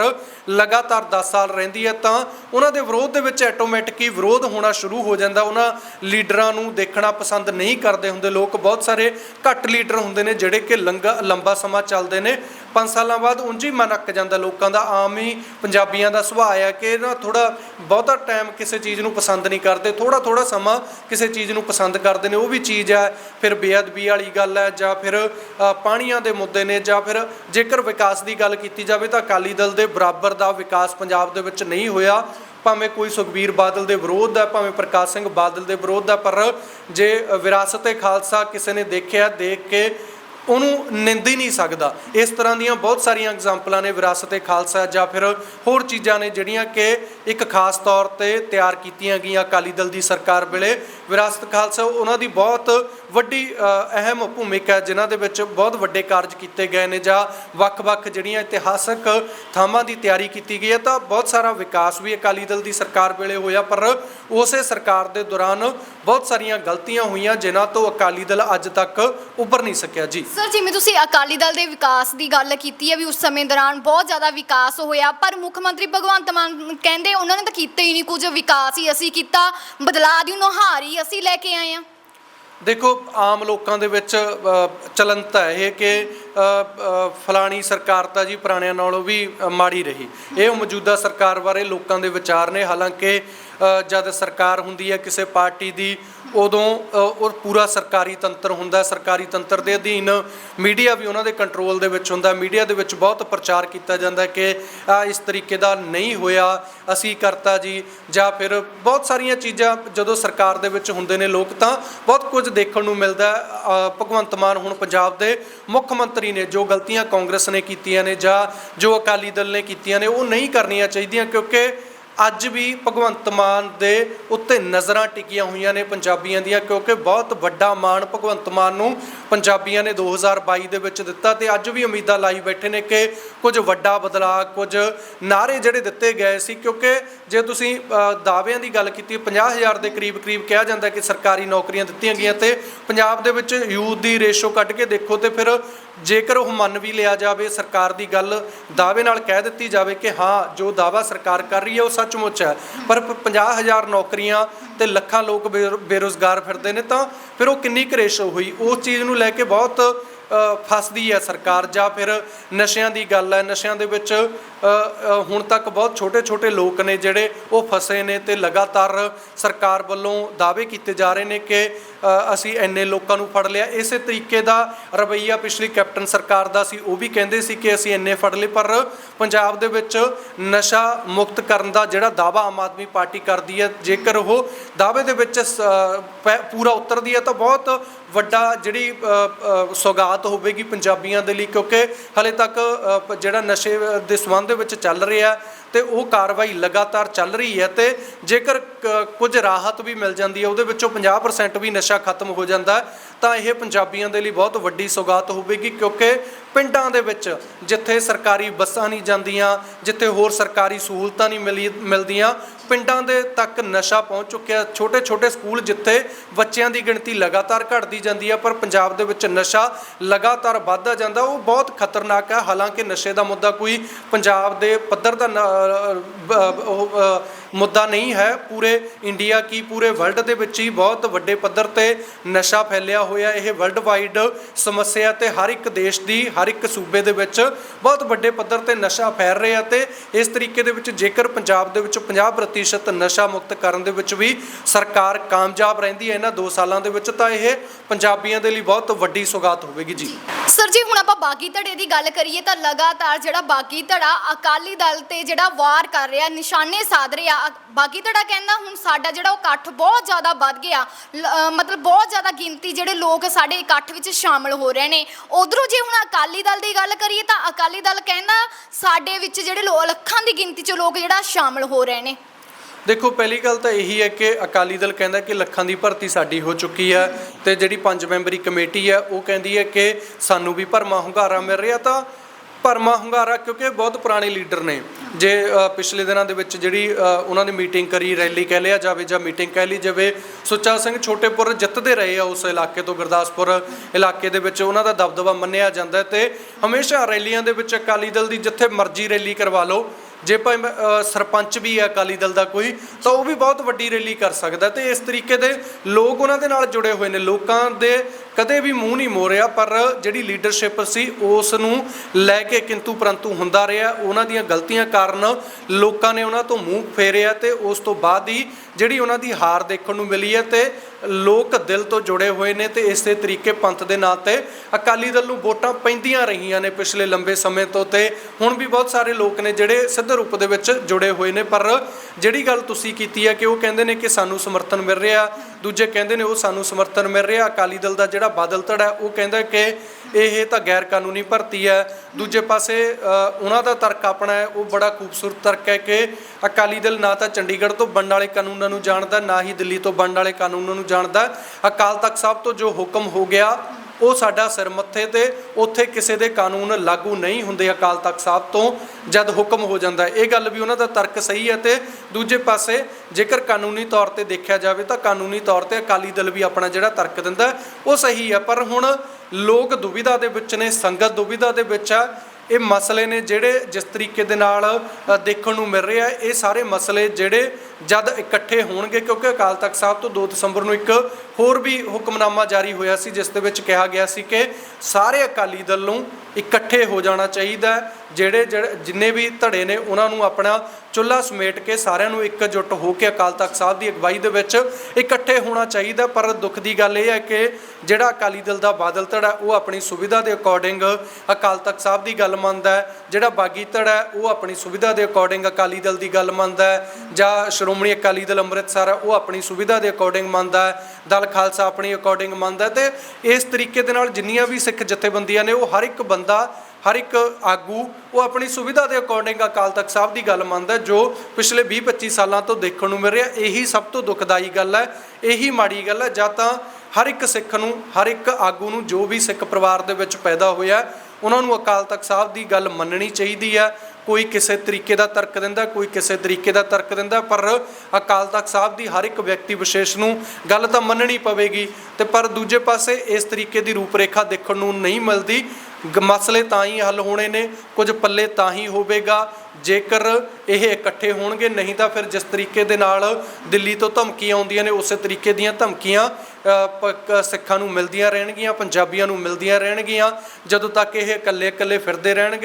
ਲਗਾਤਾਰ 10 ਸਾਲ ਰਹਿੰਦੀ ਹੈ, ਤਾਂ ਉਹਨਾਂ ਦੇ ਵਿਰੋਧ ਦੇ ਵਿੱਚ ਆਟੋਮੈਟਿਕ ਹੀ ਵਿਰੋਧ ਹੋਣਾ ਸ਼ੁਰੂ ਹੋ ਜਾਂਦਾ। ਉਹਨਾਂ ਲੀਡਰਾਂ ਨੂੰ ਦੇਖਣਾ ਪਸੰਦ ਨਹੀਂ ਕਰਦੇ ਹੁੰਦੇ। ਲੋਕ ਬਹੁਤ ਸਾਰੇ ਘੱਟ ਲੀਡਰ ਹੁੰਦੇ ਨੇ ਜਿਹੜੇ ਕਿ ਲੰਗਾ ਲੰਬਾ ਸਮਾਂ ਚੱਲਦੇ ਨੇ। 5 ਸਾਲਾਂ ਬਾਅਦ ਉਂਝ ਹੀ ਮਨ ਅੱਕ ਜਾਂਦਾ ਲੋਕਾਂ ਦਾ। ਆਮ ਹੀ ਪੰਜਾਬੀਆਂ ਦਾ ਸੁਭਾਅ ਹੈ ਕਿ ਨਾ ਥੋੜਾ ਬਹੁਤਾ ਟਾਈਮ ਕਿਸੇ ਚੀਜ਼ ਨੂੰ ਪਸੰਦ ਨਹੀਂ ਕਰਦੇ। ਥੋੜਾ ਥੋੜਾ ਸਮਾਂ ਕਿਸੇ ਚੀਜ਼ ਨੂੰ ਪਸੰਦ ਕਰਦੇ ਨੇ। ਉਹ ਵੀ ਚੀਜ਼ ਹੈ ਫਿਰ ਬੇਅਦਬੀ ਵਾਲੀ ਗੱਲ ਹੈ ਜਾਂ ਫਿਰ ਪਾਣੀਆਂ ਦੇ ਮੁੱਦੇ ਨੇ ਜਾਂ ਫਿਰ ਜੇਕਰ ਵਿਕਾਸ ਦੀ ਗੱਲ ਕੀਤੀ ਜਾਵੇ ਤਾਂ ਅਕਾਲੀ ਦਲ ਦੇ ਬਰਾਬਰ ਦਾ ਵਿਕਾਸ ਪੰਜਾਬ ਦੇ ਵਿੱਚ ਨਹੀਂ ਹੋਇਆ। ਭਾਵੇਂ ਕੋਈ ਸੁਖਬੀਰ ਬਾਦਲ ਦੇ ਵਿਰੋਧ ਦਾ ਭਾਵੇਂ ਪ੍ਰਕਾਸ਼ ਸਿੰਘ ਬਾਦਲ ਦੇ ਵਿਰੋਧ ਦਾ ਪਰ ਜੇ ਵਿਰਾਸਤ-ਏ ਖਾਲਸਾ ਕਿਸੇ ਨੇ ਦੇਖਿਆ, ਦੇਖ ਕੇ ਉਹਨੂੰ ਨਿੰਦ ਹੀ ਨਹੀਂ ਸਕਦਾ। ਇਸ ਤਰ੍ਹਾਂ ਦੀਆਂ ਬਹੁਤ ਸਾਰੀਆਂ ਐਗਜ਼ਾਮਪਲਾਂ ਨੇ ਵਿਰਾਸਤ-ਏ ਖਾਲਸਾ ਜਾਂ ਫਿਰ ਹੋਰ ਚੀਜ਼ਾਂ ਨੇ ਜਿਹੜੀਆਂ ਕਿ ਇੱਕ ਖਾਸ ਤੌਰ ਤੇ ਤਿਆਰ ਕੀਤੀਆਂ ਗਈਆਂ ਅਕਾਲੀ ਦਲ ਦੀ ਸਰਕਾਰ ਵੇਲੇ। ਵਿਰਾਸਤ ਖਾਲਸਾ ਉਹਨਾਂ ਦੀ ਬਹੁਤ ਵੱਡੀ ਅਹਿਮ ਭੂਮਿਕਾ ਹੈ, ਜਿਨ੍ਹਾਂ ਦੇ ਵਿੱਚ ਬਹੁਤ ਵੱਡੇ ਕਾਰਜ ਕੀਤੇ ਗਏ ਨੇ ਜਾਂ ਵੱਖ-ਵੱਖ ਜਿਹੜੀਆਂ ਇਤਿਹਾਸਕ ਥਾਵਾਂ ਦੀ ਤਿਆਰੀ ਕੀਤੀ ਗਈ ਹੈ ਤਾਂ ਬਹੁਤ ਸਾਰਾ ਵਿਕਾਸ ਵੀ ਅਕਾਲੀ ਦਲ ਦੀ ਸਰਕਾਰ ਵੇਲੇ ਹੋਇਆ, ਪਰ ਉਸੇ ਸਰਕਾਰ ਦੇ ਦੌਰਾਨ ਬਹੁਤ ਸਾਰੀਆਂ ਗਲਤੀਆਂ ਹੋਈਆਂ, ਜਿਨ੍ਹਾਂ ਤੋਂ ਅਕਾਲੀ ਦਲ ਅੱਜ ਤੱਕ ਉੱਭਰ ਨਹੀਂ ਸਕਿਆ। ਜੀ। ਸਰ ਜਿਵੇਂ ਤੁਸੀਂ ਅਕਾਲੀ ਦਲ ਦੇ ਵਿਕਾਸ ਦੀ ਗੱਲ ਕੀਤੀ ਹੈ ਵੀ ਉਸ ਸਮੇਂ ਦੌਰਾਨ ਬਹੁਤ ਜ਼ਿਆਦਾ ਵਿਕਾਸ ਹੋਇਆ ਪਰ ਮੁੱਖ ਮੰਤਰੀ ਭਗਵੰਤ ਮਾਨ ਕਹਿੰਦੇ ਉਹਨਾਂ ਨੇ ਤਾਂ ਕੀਤਾ ਹੀ ਨਹੀਂ ਕੁਝ ਵਿਕਾਸ ਹੀ ਅਸੀਂ ਕੀਤਾ ਬਦਲਾਅ ਦੀ ਨੁਹਾਰ ਹੀ ਅਸੀਂ ਲੈ ਕੇ ਆਏ ਹਾਂ। ਦੇਖੋ ਆਮ ਲੋਕਾਂ ਦੇ ਵਿੱਚ ਅ, ਇਹ ਕਿ ਫਲਾਣੀ ਸਰਕਾਰ ਤਾਂ ਜੀ ਪੁਰਾਣਿਆਂ ਨਾਲੋਂ ਵੀ ਮਾੜੀ ਰਹੀ। ਇਹ ਮੌਜੂਦਾ ਸਰਕਾਰ ਬਾਰੇ ਲੋਕਾਂ ਦੇ ਵਿਚਾਰ ਨੇ ਹਾਲਾਂਕਿ ਜਦ ਸਰਕਾਰ ਹੁੰਦੀ ਹੈ ਕਿਸੇ ਪਾਰਟੀ ਦੀ ਉਦੋਂ ਉਹ ਪੂਰਾ ਸਰਕਾਰੀ ਤੰਤਰ ਹੁੰਦਾ ਸਰਕਾਰੀ ਤੰਤਰ ਦੇ ਅਧੀਨ ਮੀਡੀਆ ਵੀ ਉਹਨਾਂ ਦੇ ਕੰਟਰੋਲ ਦੇ ਵਿੱਚ ਹੁੰਦਾ ਮੀਡੀਆ ਦੇ ਵਿੱਚ ਬਹੁਤ ਪ੍ਰਚਾਰ ਕੀਤਾ ਜਾਂਦਾ ਕਿ ਆ ਇਸ ਤਰੀਕੇ ਦਾ ਨਹੀਂ ਹੋਇਆ, ਅਸੀਂ ਕਰਤਾ ਜੀ। ਜਾਂ ਫਿਰ ਬਹੁਤ ਸਾਰੀਆਂ ਚੀਜ਼ਾਂ ਜਦੋਂ ਸਰਕਾਰ ਦੇ ਵਿੱਚ ਹੁੰਦੇ ਨੇ ਲੋਕ, ਤਾਂ ਬਹੁਤ ਕੁਝ ਦੇਖਣ ਨੂੰ ਮਿਲਦਾ ਭਗਵੰਤ ਮਾਨ ਹੁਣ ਪੰਜਾਬ ਦੇ ਮੁੱਖ ਮੰਤਰੀ ਨੇ, ਜੋ ਗਲਤੀਆਂ ਕਾਂਗਰਸ ਨੇ ਕੀਤੀਆਂ ਨੇ ਜਾਂ ਜੋ ਅਕਾਲੀ ਦਲ ਨੇ ਕੀਤੀਆਂ ਨੇ, ਉਹ ਨਹੀਂ ਕਰਨੀਆਂ ਚਾਹੀਦੀਆਂ, ਕਿਉਂਕਿ ਅੱਜ ਵੀ ਭਗਵੰਤ ਮਾਨ ਦੇ ਉੱਤੇ ਨਜ਼ਰਾਂ ਟਿਕੀਆਂ ਹੋਈਆਂ ਨੇ ਪੰਜਾਬੀਆਂ ਦੀਆਂ, ਕਿਉਂਕਿ ਬਹੁਤ ਵੱਡਾ ਮਾਣ ਭਗਵੰਤ ਮਾਨ ਨੂੰ ਪੰਜਾਬੀਆਂ ਨੇ 2022 ਦੇ ਵਿੱਚ ਦਿੱਤਾ ਤੇ ਅੱਜ ਵੀ ਉਮੀਦਾਂ ਲਾਈ ਬੈਠੇ ਨੇ ਕਿ ਕੁਝ ਵੱਡਾ ਬਦਲਾਅ, ਕੁਝ ਨਾਰੇ ਜਿਹੜੇ ਦਿੱਤੇ ਗਏ ਸੀ, ਕਿਉਂਕਿ ਜੇ ਤੁਸੀਂ ਦਾਅਵਿਆਂ ਦੀ ਗੱਲ ਕੀਤੀ 50000 ਦੇ ਕਰੀਬ ਕਰੀਬ ਕਿਹਾ ਜਾਂਦਾ ਕਿ ਸਰਕਾਰੀ ਨੌਕਰੀਆਂ ਦਿੱਤੀਆਂ ਗਈਆਂ ਤੇ ਪੰਜਾਬ ਦੇ ਵਿੱਚ ਯੂਥ ਦੀ ਰੇਸ਼ੋ ਕੱਢ ਕੇ ਦੇਖੋ ਤੇ ਫਿਰ ਜੇਕਰ ਉਹ ਮੰਨ ਵੀ ਲਿਆ ਜਾਵੇ, ਸਰਕਾਰ ਦੀ ਗੱਲ ਦਾਅਵੇ ਨਾਲ ਕਹਿ ਦਿੱਤੀ ਜਾਵੇ ਕਿ ਹਾਂ, ਜੋ ਦਾਅਵਾ ਸਰਕਾਰ ਕਰ ਰਹੀ ਹੈ, ਉਹ ਸੱਚਮੁੱਚ ਹੈ। ਪਰ 50000 ਨੌਕਰੀਆਂ ਤੇ ਲੱਖਾਂ ਲੋਕ ਬੇਰੁ- ਬੇਰੁਜ਼ਗਾਰ ਫਿਰਦੇ ਨੇ ਤਾਂ ਫਿਰ ਉਹ ਕਿੰਨੀ ਕੁ ਰੇਸ਼ੋ ਹੋਈ? ਉਸ ਚੀਜ਼ ਨੂੰ ਲੈ ਕੇ ਬਹੁਤ ਫਸਦੀ ਹੈ ਸਰਕਾਰ ਜਾਂ ਫਿਰ ਨਸ਼ਿਆਂ ਦੀ ਗੱਲ ਹੈ, ਨਸ਼ਿਆਂ ਦੇ ਵਿੱਚ ਹੁਣ ਤੱਕ ਬਹੁਤ ਛੋਟੇ-ਛੋਟੇ ਲੋਕ ਨੇ ਜਿਹੜੇ ਉਹ ਫਸੇ ਨੇ ਤੇ ਲਗਾਤਾਰ ਸਰਕਾਰ ਵੱਲੋਂ ਦਾਅਵੇ ਕੀਤੇ ਜਾ ਰਹੇ ਨੇ ਕਿ ਅਸੀਂ ਇੰਨੇ ਲੋਕਾਂ ਨੂੰ ਫੜ ਲਿਆ। ਇਸੇ ਤਰੀਕੇ ਦਾ ਰਵਈਆ ਪਿਛਲੀ ਕੈਪਟਨ ਸਰਕਾਰ ਦਾ ਸੀ, ਉਹ ਵੀ ਕਹਿੰਦੇ ਸੀ ਕਿ ਅਸੀਂ ਇੰਨੇ ਫੜ ਲਏ, ਪਰ ਪੰਜਾਬ ਦੇ ਵਿੱਚ ਨਸ਼ਾ ਮੁਕਤ ਕਰਨ ਦਾ ਜਿਹੜਾ ਦਾਅਵਾ ਆਮ ਆਦਮੀ ਪਾਰਟੀ ਕਰਦੀ ਹੈ, ਜੇਕਰ ਉਹ ਦਾਅਵੇ ਦੇ ਵਿੱਚ ਸ- ਪੂਰਾ ਉਤਰਦੀ ਹੈ ਤਾਂ ਬਹੁਤ ਵੱਡਾ ਜਿਹੜੀ ਸੌਗਾਤ ਅ, ਹੋਵੇਗੀ ਪੰਜਾਬੀਆਂ ਦੇ ਲਈ ਕਿਉਂਕਿ ਹਲੇ ਤੱਕ ਜਿਹੜਾ ਨਸ਼ੇ ਦੇ ਸੰਬੰਧ ਦੇ ਵਿੱਚ ਚੱਲ ਰਿਹਾ ਤੇ ਉਹ ਕਾਰਵਾਈ ਲਗਾਤਾਰ ਚੱਲ ਰਹੀ ਹੈ ਤੇ ਜੇਕਰ ਕ- ਕੁਝ ਰਾਹਤ ਵੀ ਮਿਲ ਜਾਂਦੀ ਹੈ ਉਹਦੇ ਵਿੱਚੋਂ 50% ਵੀ ਨਸ਼ਾ ਖਤਮ ਹੋ ਜਾਂਦਾ ਤਾਂ ਇਹ ਪੰਜਾਬੀਆਂ ਦੇ ਲਈ ਬਹੁਤ ਵੱਡੀ ਸੌਗਾਤ ਹੋਵੇਗੀ ਕਿਉਂਕਿ ਪਿੰਡਾਂ ਦੇ ਵਿੱਚ ਜਿੱਥੇ ਸਰਕਾਰੀ ਬੱਸਾਂ ਨਹੀਂ ਜਾਂਦੀਆਂ ਜਿੱਥੇ ਹੋਰ ਸਰਕਾਰੀ ਸਹੂਲਤਾਂ ਨਹੀਂ ਮਿਲੀ ਮਿਲਦੀਆਂ ਪਿੰਡਾਂ ਦੇ ਤੱਕ ਨਸ਼ਾ ਪਹੁੰਚ ਚੁੱਕਿਆ ਛੋਟੇ ਛੋਟੇ ਸਕੂਲ ਜਿੱਥੇ ਬੱਚਿਆਂ ਦੀ ਗਿਣਤੀ ਲਗਾਤਾਰ ਘਟਦੀ ਜਾਂਦੀ ਹੈ ਪਰ ਪੰਜਾਬ ਦੇ ਵਿੱਚ ਨਸ਼ਾ ਲਗਾਤਾਰ ਵੱਧਦਾ ਜਾਂਦਾ ਉਹ ਬਹੁਤ ਖਤਰਨਾਕ ਹੈ। ਹਾਲਾਂਕਿ ਨਸ਼ੇ ਦਾ ਮੁੱਦਾ ਕੋਈ ਪੰਜਾਬ ਦੇ ਪੱਧਰ ਦਾ ਉਹ, ਮੁੱਦਾ ਨਹੀਂ ਹੈ। ਪੂਰੇ ਇੰਡੀਆ ਕੀ ਪੂਰੇ ਵਰਲਡ ਦੇ ਵਿੱਚ ਹੀ ਬਹੁਤ ਵੱਡੇ ਪੱਧਰ ਤੇ ਨਸ਼ਾ ਫੈਲਿਆ ਹੋਇਆ। ਇਹ ਵਰਲਡ ਵਾਈਡ ਸਮੱਸਿਆ ਤੇ ਹਰ ਇੱਕ ਦੇਸ਼ ਦੀ, ਹਰ ਇੱਕ ਸੂਬੇ ਦੇ ਵਿੱਚ ਬਹੁਤ ਵੱਡੇ ਪੱਧਰ ਤੇ ਨਸ਼ਾ ਫੈਲ ਰਿਹਾ ਤੇ ਇਸ ਤਰੀਕੇ ਦੇ ਵਿੱਚ ਜੇਕਰ ਪੰਜਾਬ ਦੇ ਵਿੱਚ 50% ਨਸ਼ਾ ਮੁਕਤ ਕਰਨ ਦੇ ਵਿੱਚ ਵੀ ਸਰਕਾਰ ਕਾਮਯਾਬ ਰਹਿੰਦੀ ਹੈ ਇਹਨਾਂ 2 ਸਾਲਾਂ ਦੇ ਵਿੱਚ, ਤਾਂ ਇਹ ਪੰਜਾਬੀਆਂ ਦੇ ਲਈ ਬਹੁਤ ਵੱਡੀ ਸੌਗਾਤ ਹੋਵੇਗੀ ਜੀ। ਸਰ ਜੀ, ਹੁਣ ਆਪਾਂ ਬਾਗੀ ਧੜੇ ਦੀ ਗੱਲ ਕਰੀਏ ਤਾਂ ਲਗਾਤਾਰ ਜਿਹੜਾ ਬਾਗੀ ਧੜਾ ਅਕਾਲੀ ਦਲ ਤੇ ਜਿਹੜਾ ਵਾਰ ਕਰ ਰਿਹਾ, ਨਿਸ਼ਾਨੇ ਸਾਧ ਰਿਹਾ ਅ- ਬਾਗੀ ਧੜਾ ਕਹਿੰਦਾ ਹੁਣ ਸਾਡਾ ਜਿਹੜਾ ਉਹ ਇਕੱਠ ਬਹੁਤ ਜ਼ਿਆਦਾ ਵੱਧ ਗਿਆ। ਲ- ਅ, ਮਤਲਬ ਬਹੁਤ ਜ਼ਿਆਦਾ ਗਿਣਤੀ ਜਿਹੜੇ ਲੋਕ ਸਾਡੇ ਇਕੱਠ ਵਿੱਚ ਸ਼ਾਮਲ ਹੋ ਰਹੇ ਨੇ। ਉਧਰੋਂ ਜੇ ਹੁਣ ਅਕਾਲੀ ਦਲ ਦੀ ਗੱਲ ਕਰੀਏ ਤਾਂ ਅਕਾਲੀ ਦਲ ਕਹਿੰਦਾ ਸਾਡੇ ਵਿੱਚ ਜਿਹੜੇ ਲੋ- ਲੱਖਾਂ ਦੀ ਗਿਣਤੀ 'ਚ ਲੋਕ ਜਿਹੜਾ ਸ਼ਾਮਲ ਹੋ ਰਹੇ ਨੇ। ਦੇਖੋ ਪਹਿਲੀ ਗੱਲ ਤਾਂ ਇਹੀ ਹੈ ਕਿ ਅਕਾਲੀ ਦਲ ਕਹਿੰਦਾ ਕਿ ਲੱਖਾਂ ਦੀ ਭਰਤੀ ਸਾਡੀ ਹੋ ਚੁੱਕੀ ਹੈ ਤੇ ਜਿਹੜੀ ਪੰਜ ਮੈਂਬਰੀ ਕਮੇਟੀ ਹੈ ਉਹ ਕਹਿੰਦੀ ਹੈ ਕਿ ਸਾਨੂੰ ਵੀ ਭਰਮਾ ਹੁੰਗਾਰਾ ਮਿਲ ਰਿਹਾ ਤਾਂ ਭਰਮਾ ਹੁੰਗਾਰਾ, ਕਿਉਂਕਿ ਇਹ ਬਹੁਤ ਪੁਰਾਣੇ ਲੀਡਰ ਨੇ। ਜੇ ਪਿਛਲੇ ਦਿਨਾਂ ਦੇ ਵਿੱਚ ਜਿਹੜੀ ਉਹਨਾਂ ਨੇ ਮੀਟਿੰਗ ਕਰੀ, ਰੈਲੀ ਕਹਿ ਲਿਆ ਜਾਵੇ ਜਾਂ ਮੀਟਿੰਗ ਕਹਿ ਲਈ ਜਾਵੇ, ਸੁੱਚਾ ਸਿੰਘ ਛੋਟੇਪੁਰ ਜਿੱਤਦੇ ਰਹੇ ਆ ਉਸ ਇਲਾਕੇ ਤੋਂ, ਗੁਰਦਾਸਪੁਰ ਇਲਾਕੇ ਦੇ ਵਿੱਚ। ਉਹਨਾਂ ਦਾ ਦਬਦਬਾ ਮੰਨਿਆ ਜਾਂਦਾ ਹੈ ਤੇ ਹਮੇਸ਼ਾ ਰੈਲੀਆਂ ਦੇ ਵਿੱਚ ਅਕਾਲੀ ਦਲ ਦੀ ਜਿੱਥੇ ਮਰਜ਼ੀ ਰੈਲੀ ਕਰਵਾ ਲਓ। ਜੇ ਭਾਵੇਂ ਸਰਪੰਚ ਵੀ ਹੈ ਅਕਾਲੀ ਦਲ ਦਾ ਕੋਈ, ਤਾਂ ਉਹ ਵੀ ਬਹੁਤ ਵੱਡੀ ਰੈਲੀ ਕਰ ਸਕਦਾ ਤੇ ਇਸ ਤਰੀਕੇ ਦੇ ਲੋਕ ਉਹਨਾਂ ਦੇ ਨਾਲ ਜੁੜੇ ਹੋਏ ਨੇ। ਲੋਕਾਂ ਦੇ ਕਦੇ ਵੀ ਮੂੰਹ ਨਹੀਂ ਮੋਰਿਆ ਪਰ ਜਿਹੜੀ ਲੀਡਰਸ਼ਿਪ ਸੀ, ਉਸ ਨੂੰ ਲੈ ਕੇ ਕਿੰਤੂ ਪਰੰਤੂ ਹੁੰਦਾ ਰਿਹਾ। ਉਹਨਾਂ ਦੀਆਂ ਗਲਤੀਆਂ ਕਾਰਨ ਲੋਕਾਂ ਨੇ ਉਹਨਾਂ ਤੋਂ ਮੂੰਹ ਫੇਰਿਆ ਤੇ ਉਸ ਤੋਂ ਬਾਅਦ ਹੀ ਜਿਹੜੀ ਉਹਨਾਂ ਦੀ ਹਾਰ ਦੇਖਣ ਨੂੰ ਮਿਲੀ ਹੈ ਤੇ ਲੋਕ ਦਿਲ ਤੋਂ ਜੁੜੇ ਹੋਏ ਨੇ ਤੇ ਇਸੇ ਤਰੀਕੇ ਪੰਥ ਦੇ ਨਾਂ ਤੇ ਅਕਾਲੀ ਦਲ ਨੂੰ ਵੋਟਾਂ ਪੈਂਦੀਆਂ ਰਹੀਆਂ ਨੇ ਪਿਛਲੇ ਲੰਬੇ ਸਮੇਂ ਤੋਂ ਤੇ ਹੁਣ ਵੀ ਬਹੁਤ ਸਾਰੇ ਲੋਕ ਨੇ ਜਿਹੜੇ ਸਿੱਧੇ ਰੂਪ ਦੇ ਵਿੱਚ ਜੁੜੇ ਹੋਏ ਨੇ ਪਰ ਜਿਹੜੀ ਗੱਲ ਤੁਸੀਂ ਕੀਤੀ ਹੈ ਕਿ ਉਹ ਕਹਿੰਦੇ ਨੇ ਕਿ ਸਾਨੂੰ ਸਮਰਥਨ ਮਿਲ ਰਿਹਾ ਦੂਜੇ ਕਹਿੰਦੇ ਨੇ ਉਹ ਸਾਨੂੰ ਸਮਰਥਨ ਮਿਲ ਰਿਹਾ ਅਕਾਲੀ ਦਲ ਦਾ ਜਿਹੜਾ ਬਾਦਲ ਧੜਾ ਹੈ, ਉਹ ਕਹਿੰਦਾ ਕਿ ਇਹ ਤਾਂ ਗੈਰ ਕਾਨੂੰਨੀ ਭਰਤੀ ਹੈ। ਦੂਜੇ ਪਾਸੇ ਉਹਨਾਂ ਦਾ ਤਰਕ ਆਪਣਾ ਹੈ। ਉਹ ਬੜਾ ਖੂਬਸੂਰਤ ਤਰਕ ਹੈ ਕਿ ਅਕਾਲੀ ਦਲ ਨਾ ਤਾਂ ਚੰਡੀਗੜ੍ਹ ਤੋਂ ਬਣਨ ਵਾਲੇ ਕਾਨੂੰਨਾਂ ਨੂੰ ਜਾਣਦਾ, ਨਾ ਹੀ ਦਿੱਲੀ ਤੋਂ ਬਣਨ ਵਾਲੇ ਕਾਨੂੰਨਾਂ ਨੂੰ ਜਾਣਦਾ। ਅਕਾਲ ਤਖਤ ਸਾਹਿਬ ਤੋਂ ਜੋ ਹੁਕਮ ਹੋ ਗਿਆ ਉਹ ਸਾਡਾ ਸਿਰ ਮੱਥੇ ਤੇ ਉੱਥੇ ਕਿਸੇ ਦੇ ਕਾਨੂੰਨ ਲਾਗੂ ਨਹੀਂ ਹੁੰਦੇ ਅਕਾਲ ਤਖਤ ਸਾਹਿਬ ਤੋਂ ਜਦ ਹੁਕਮ ਹੋ ਜਾਂਦਾ ਹੈ। ਇਹ ਗੱਲ ਵੀ ਉਹਨਾਂ ਦਾ ਤਰਕ ਸਹੀ ਹੈ ਤੇ ਦੂਜੇ ਪਾਸੇ ਜੇਕਰ ਕਾਨੂੰਨੀ ਤੌਰ ਤੇ ਦੇਖਿਆ ਜਾਵੇ ਤਾਂ ਕਾਨੂੰਨੀ ਤੌਰ ਤੇ ਅਕਾਲੀ ਦਲ ਵੀ ਆਪਣਾ ਜਿਹੜਾ ਤਰਕ ਦਿੰਦਾ ਉਹ ਸਹੀ ਹੈ। ਪਰ ਹੁਣ ਲੋਕ ਦੁਵਿਧਾ ਦੇ ਵਿੱਚ ਨੇ ਸੰਗਤ ਦੁਵਿਧਾ ਦੇ ਵਿੱਚ ਆ ਇਹ ਮਸਲੇ ਨੇ ਜਿਹੜੇ ਜਿਸ ਤਰੀਕੇ ਦੇ ਨਾਲ ਦੇਖਣ ਨੂੰ ਮਿਲ ਰਿਹਾ ਹੈ, ਇਹ ਸਾਰੇ ਮਸਲੇ ਜਿਹੜੇ ਜਦ ਇਕੱਠੇ ਹੋਣਗੇ, ਕਿਉਂਕਿ ਅਕਾਲ ਤਖਤ ਸਾਹਿਬ ਤੋਂ 2 ਦਸੰਬਰ ਨੂੰ ਇੱਕ ਹੋਰ ਵੀ ਹੁਕਮਨਾਮਾ ਜਾਰੀ ਹੋਇਆ ਸੀ, ਜਿਸ ਦੇ ਵਿੱਚ ਕਿਹਾ ਗਿਆ ਸੀ ਕਿ ਸਾਰੇ ਅਕਾਲੀ ਦਲ ਨੂੰ ਇਕੱਠੇ ਹੋ ਜਾਣਾ ਚਾਹੀਦਾ ਜਿਹੜੇ ਜਿੰਨੇ ਵੀ ਧੜੇ ਨੇ, ਉਹਨਾਂ ਨੂੰ ਆਪਣਾ ਚੁੱਲ੍ਹਾ ਸਮੇਟ ਕੇ ਸਾਰਿਆਂ ਨੂੰ ਇਕਜੁੱਟ ਹੋ ਕੇ ਅਕਾਲ ਤਖਤ ਸਾਹਿਬ ਦੀ ਅਗਵਾਈ ਦੇ ਵਿੱਚ ਇਕੱਠੇ ਹੋਣਾ ਚਾਹੀਦਾ ਪਰ ਦੁੱਖ ਦੀ ਗੱਲ ਇਹ ਹੈ ਕਿ ਜਿਹੜਾ ਅਕਾਲੀ ਦਲ ਦਾ ਬਾਦਲ ਧੜਾ ਉਹ ਆਪਣੀ ਸੁਵਿਧਾ ਦੇ ਅਕੋਰਡਿੰਗ ਅਕਾਲ ਤਖਤ ਸਾਹਿਬ ਦੀ ਗੱਲ ਮੰਨਦਾ ਹੈ। ਜਿਹੜਾ ਬਾਗੀ ਧੜਾ ਹੈ, ਉਹ ਆਪਣੀ ਸੁਵਿਧਾ ਦੇ ਅਕੋਰਡਿੰਗ ਅਕਾਲੀ ਦਲ ਦੀ ਗੱਲ ਮੰਨਦਾ ਹੈ। ਜਾਂ ਸ਼੍ਰੋਮਣੀ ਅਕਾਲੀ ਦਲ ਅੰਮ੍ਰਿਤਸਰ ਹੈ ਉਹ ਆਪਣੀ ਸੁਵਿਧਾ ਦੇ ਅਕੋਰਡਿੰਗ ਮੰਨਦਾ ਹੈ, ਦਲ ਖਾਲਸਾ ਆਪਣੀ ਅਕੋਰਡਿੰਗ ਮੰਨਦਾ ਹੈ ਤੇ ਇਸ ਤਰੀਕੇ ਦੇ ਨਾਲ ਜਿੰਨੀਆਂ ਵੀ ਸਿੱਖ ਜਥੇਬੰਦੀਆਂ ਨੇ, ਉਹ ਹਰ ਇੱਕ ਬੰਦਾ, ਹਰ ਇੱਕ ਆਗੂ, ਉਹ ਆਪਣੀ ਸੁਵਿਧਾ ਦੇ ਅਕੋਰਡਿੰਗ ਅਕਾਲ ਤਖਤ ਸਾਹਿਬ ਦੀ ਗੱਲ ਮੰਨਦਾ ਜੋ ਪਿਛਲੇ 20-25 ਸਾਲਾਂ ਤੋਂ ਦੇਖਣ ਨੂੰ ਮਿਲ ਰਿਹਾ। ਇਹੀ ਸਭ ਤੋਂ ਦੁਖਦਾਈ ਗੱਲ ਹੈ, ਇਹੀ ਮਾੜੀ ਗੱਲ ਹੈ, ਜਾਂ ਤਾਂ ਹਰ ਇੱਕ ਸਿੱਖ ਨੂੰ, ਹਰ ਇੱਕ ਆਗੂ ਨੂੰ ਜੋ ਵੀ ਸਿੱਖ ਪਰਿਵਾਰ ਦੇ ਵਿੱਚ ਪੈਦਾ ਹੋਇਆ, ਉਹਨਾਂ ਨੂੰ ਅਕਾਲ ਤਖਤ ਸਾਹਿਬ ਦੀ ਗੱਲ ਮੰਨਣੀ ਚਾਹੀਦੀ ਹੈ। ਕੋਈ ਕਿਸੇ ਤਰੀਕੇ ਦਾ ਤਰਕ ਦਿੰਦਾ, ਕੋਈ ਕਿਸੇ ਤਰੀਕੇ ਦਾ ਤਰਕ ਦਿੰਦਾ, ਪਰ ਅਕਾਲ ਤਖਤ ਸਾਹਿਬ ਦੀ ਹਰ ਇੱਕ ਵਿਅਕਤੀ ਵਿਸ਼ੇਸ਼ ਨੂੰ ਗੱਲ ਤਾਂ ਮੰਨਣੀ ਪਵੇਗੀ ਤੇ ਪਰ ਦੂਜੇ ਪਾਸੇ ਇਸ ਤਰੀਕੇ ਦੀ ਰੂਪਰੇਖਾ ਦੇਖਣ ਨੂੰ ਨਹੀਂ ਮਿਲਦੀ। ਮਸਲੇ ਤਾਂ ਹੀ ਹੱਲ ਹੋਣੇ ਨੇ, ਕੁਝ ਪੱਲੇ ਤਾਂ ਹੀ ਹੋਵੇਗਾ। ਜੇਕਰ ਇਹ ਇਕੱਠੇ ਹੋਣਗੇ, ਨਹੀਂ ਤਾਂ ਫਿਰ ਜਿਸ ਤਰੀਕੇ ਦੇ ਨਾਲ ਦਿੱਲੀ ਤੋਂ ਧਮਕੀਆਂ ਆਉਂਦੀਆਂ ਨੇ, ਉਸੇ ਤਰੀਕੇ ਦੀਆਂ ਧਮਕੀਆਂ ਪ- ਸਿੱਖਾਂ ਨੂੰ ਮਿਲਦੀਆਂ ਰਹਿਣਗੀਆਂ, ਪੰਜਾਬੀਆਂ ਨੂੰ ਮਿਲਦੀਆਂ ਰਹਿਣਗੀਆਂ। ਜਦੋਂ ਤੱਕ ਇਹ ਇਕੱਲੇ ਇਕੱਲੇ ਫਿਰਦੇ ਰਹਿਣਗੇ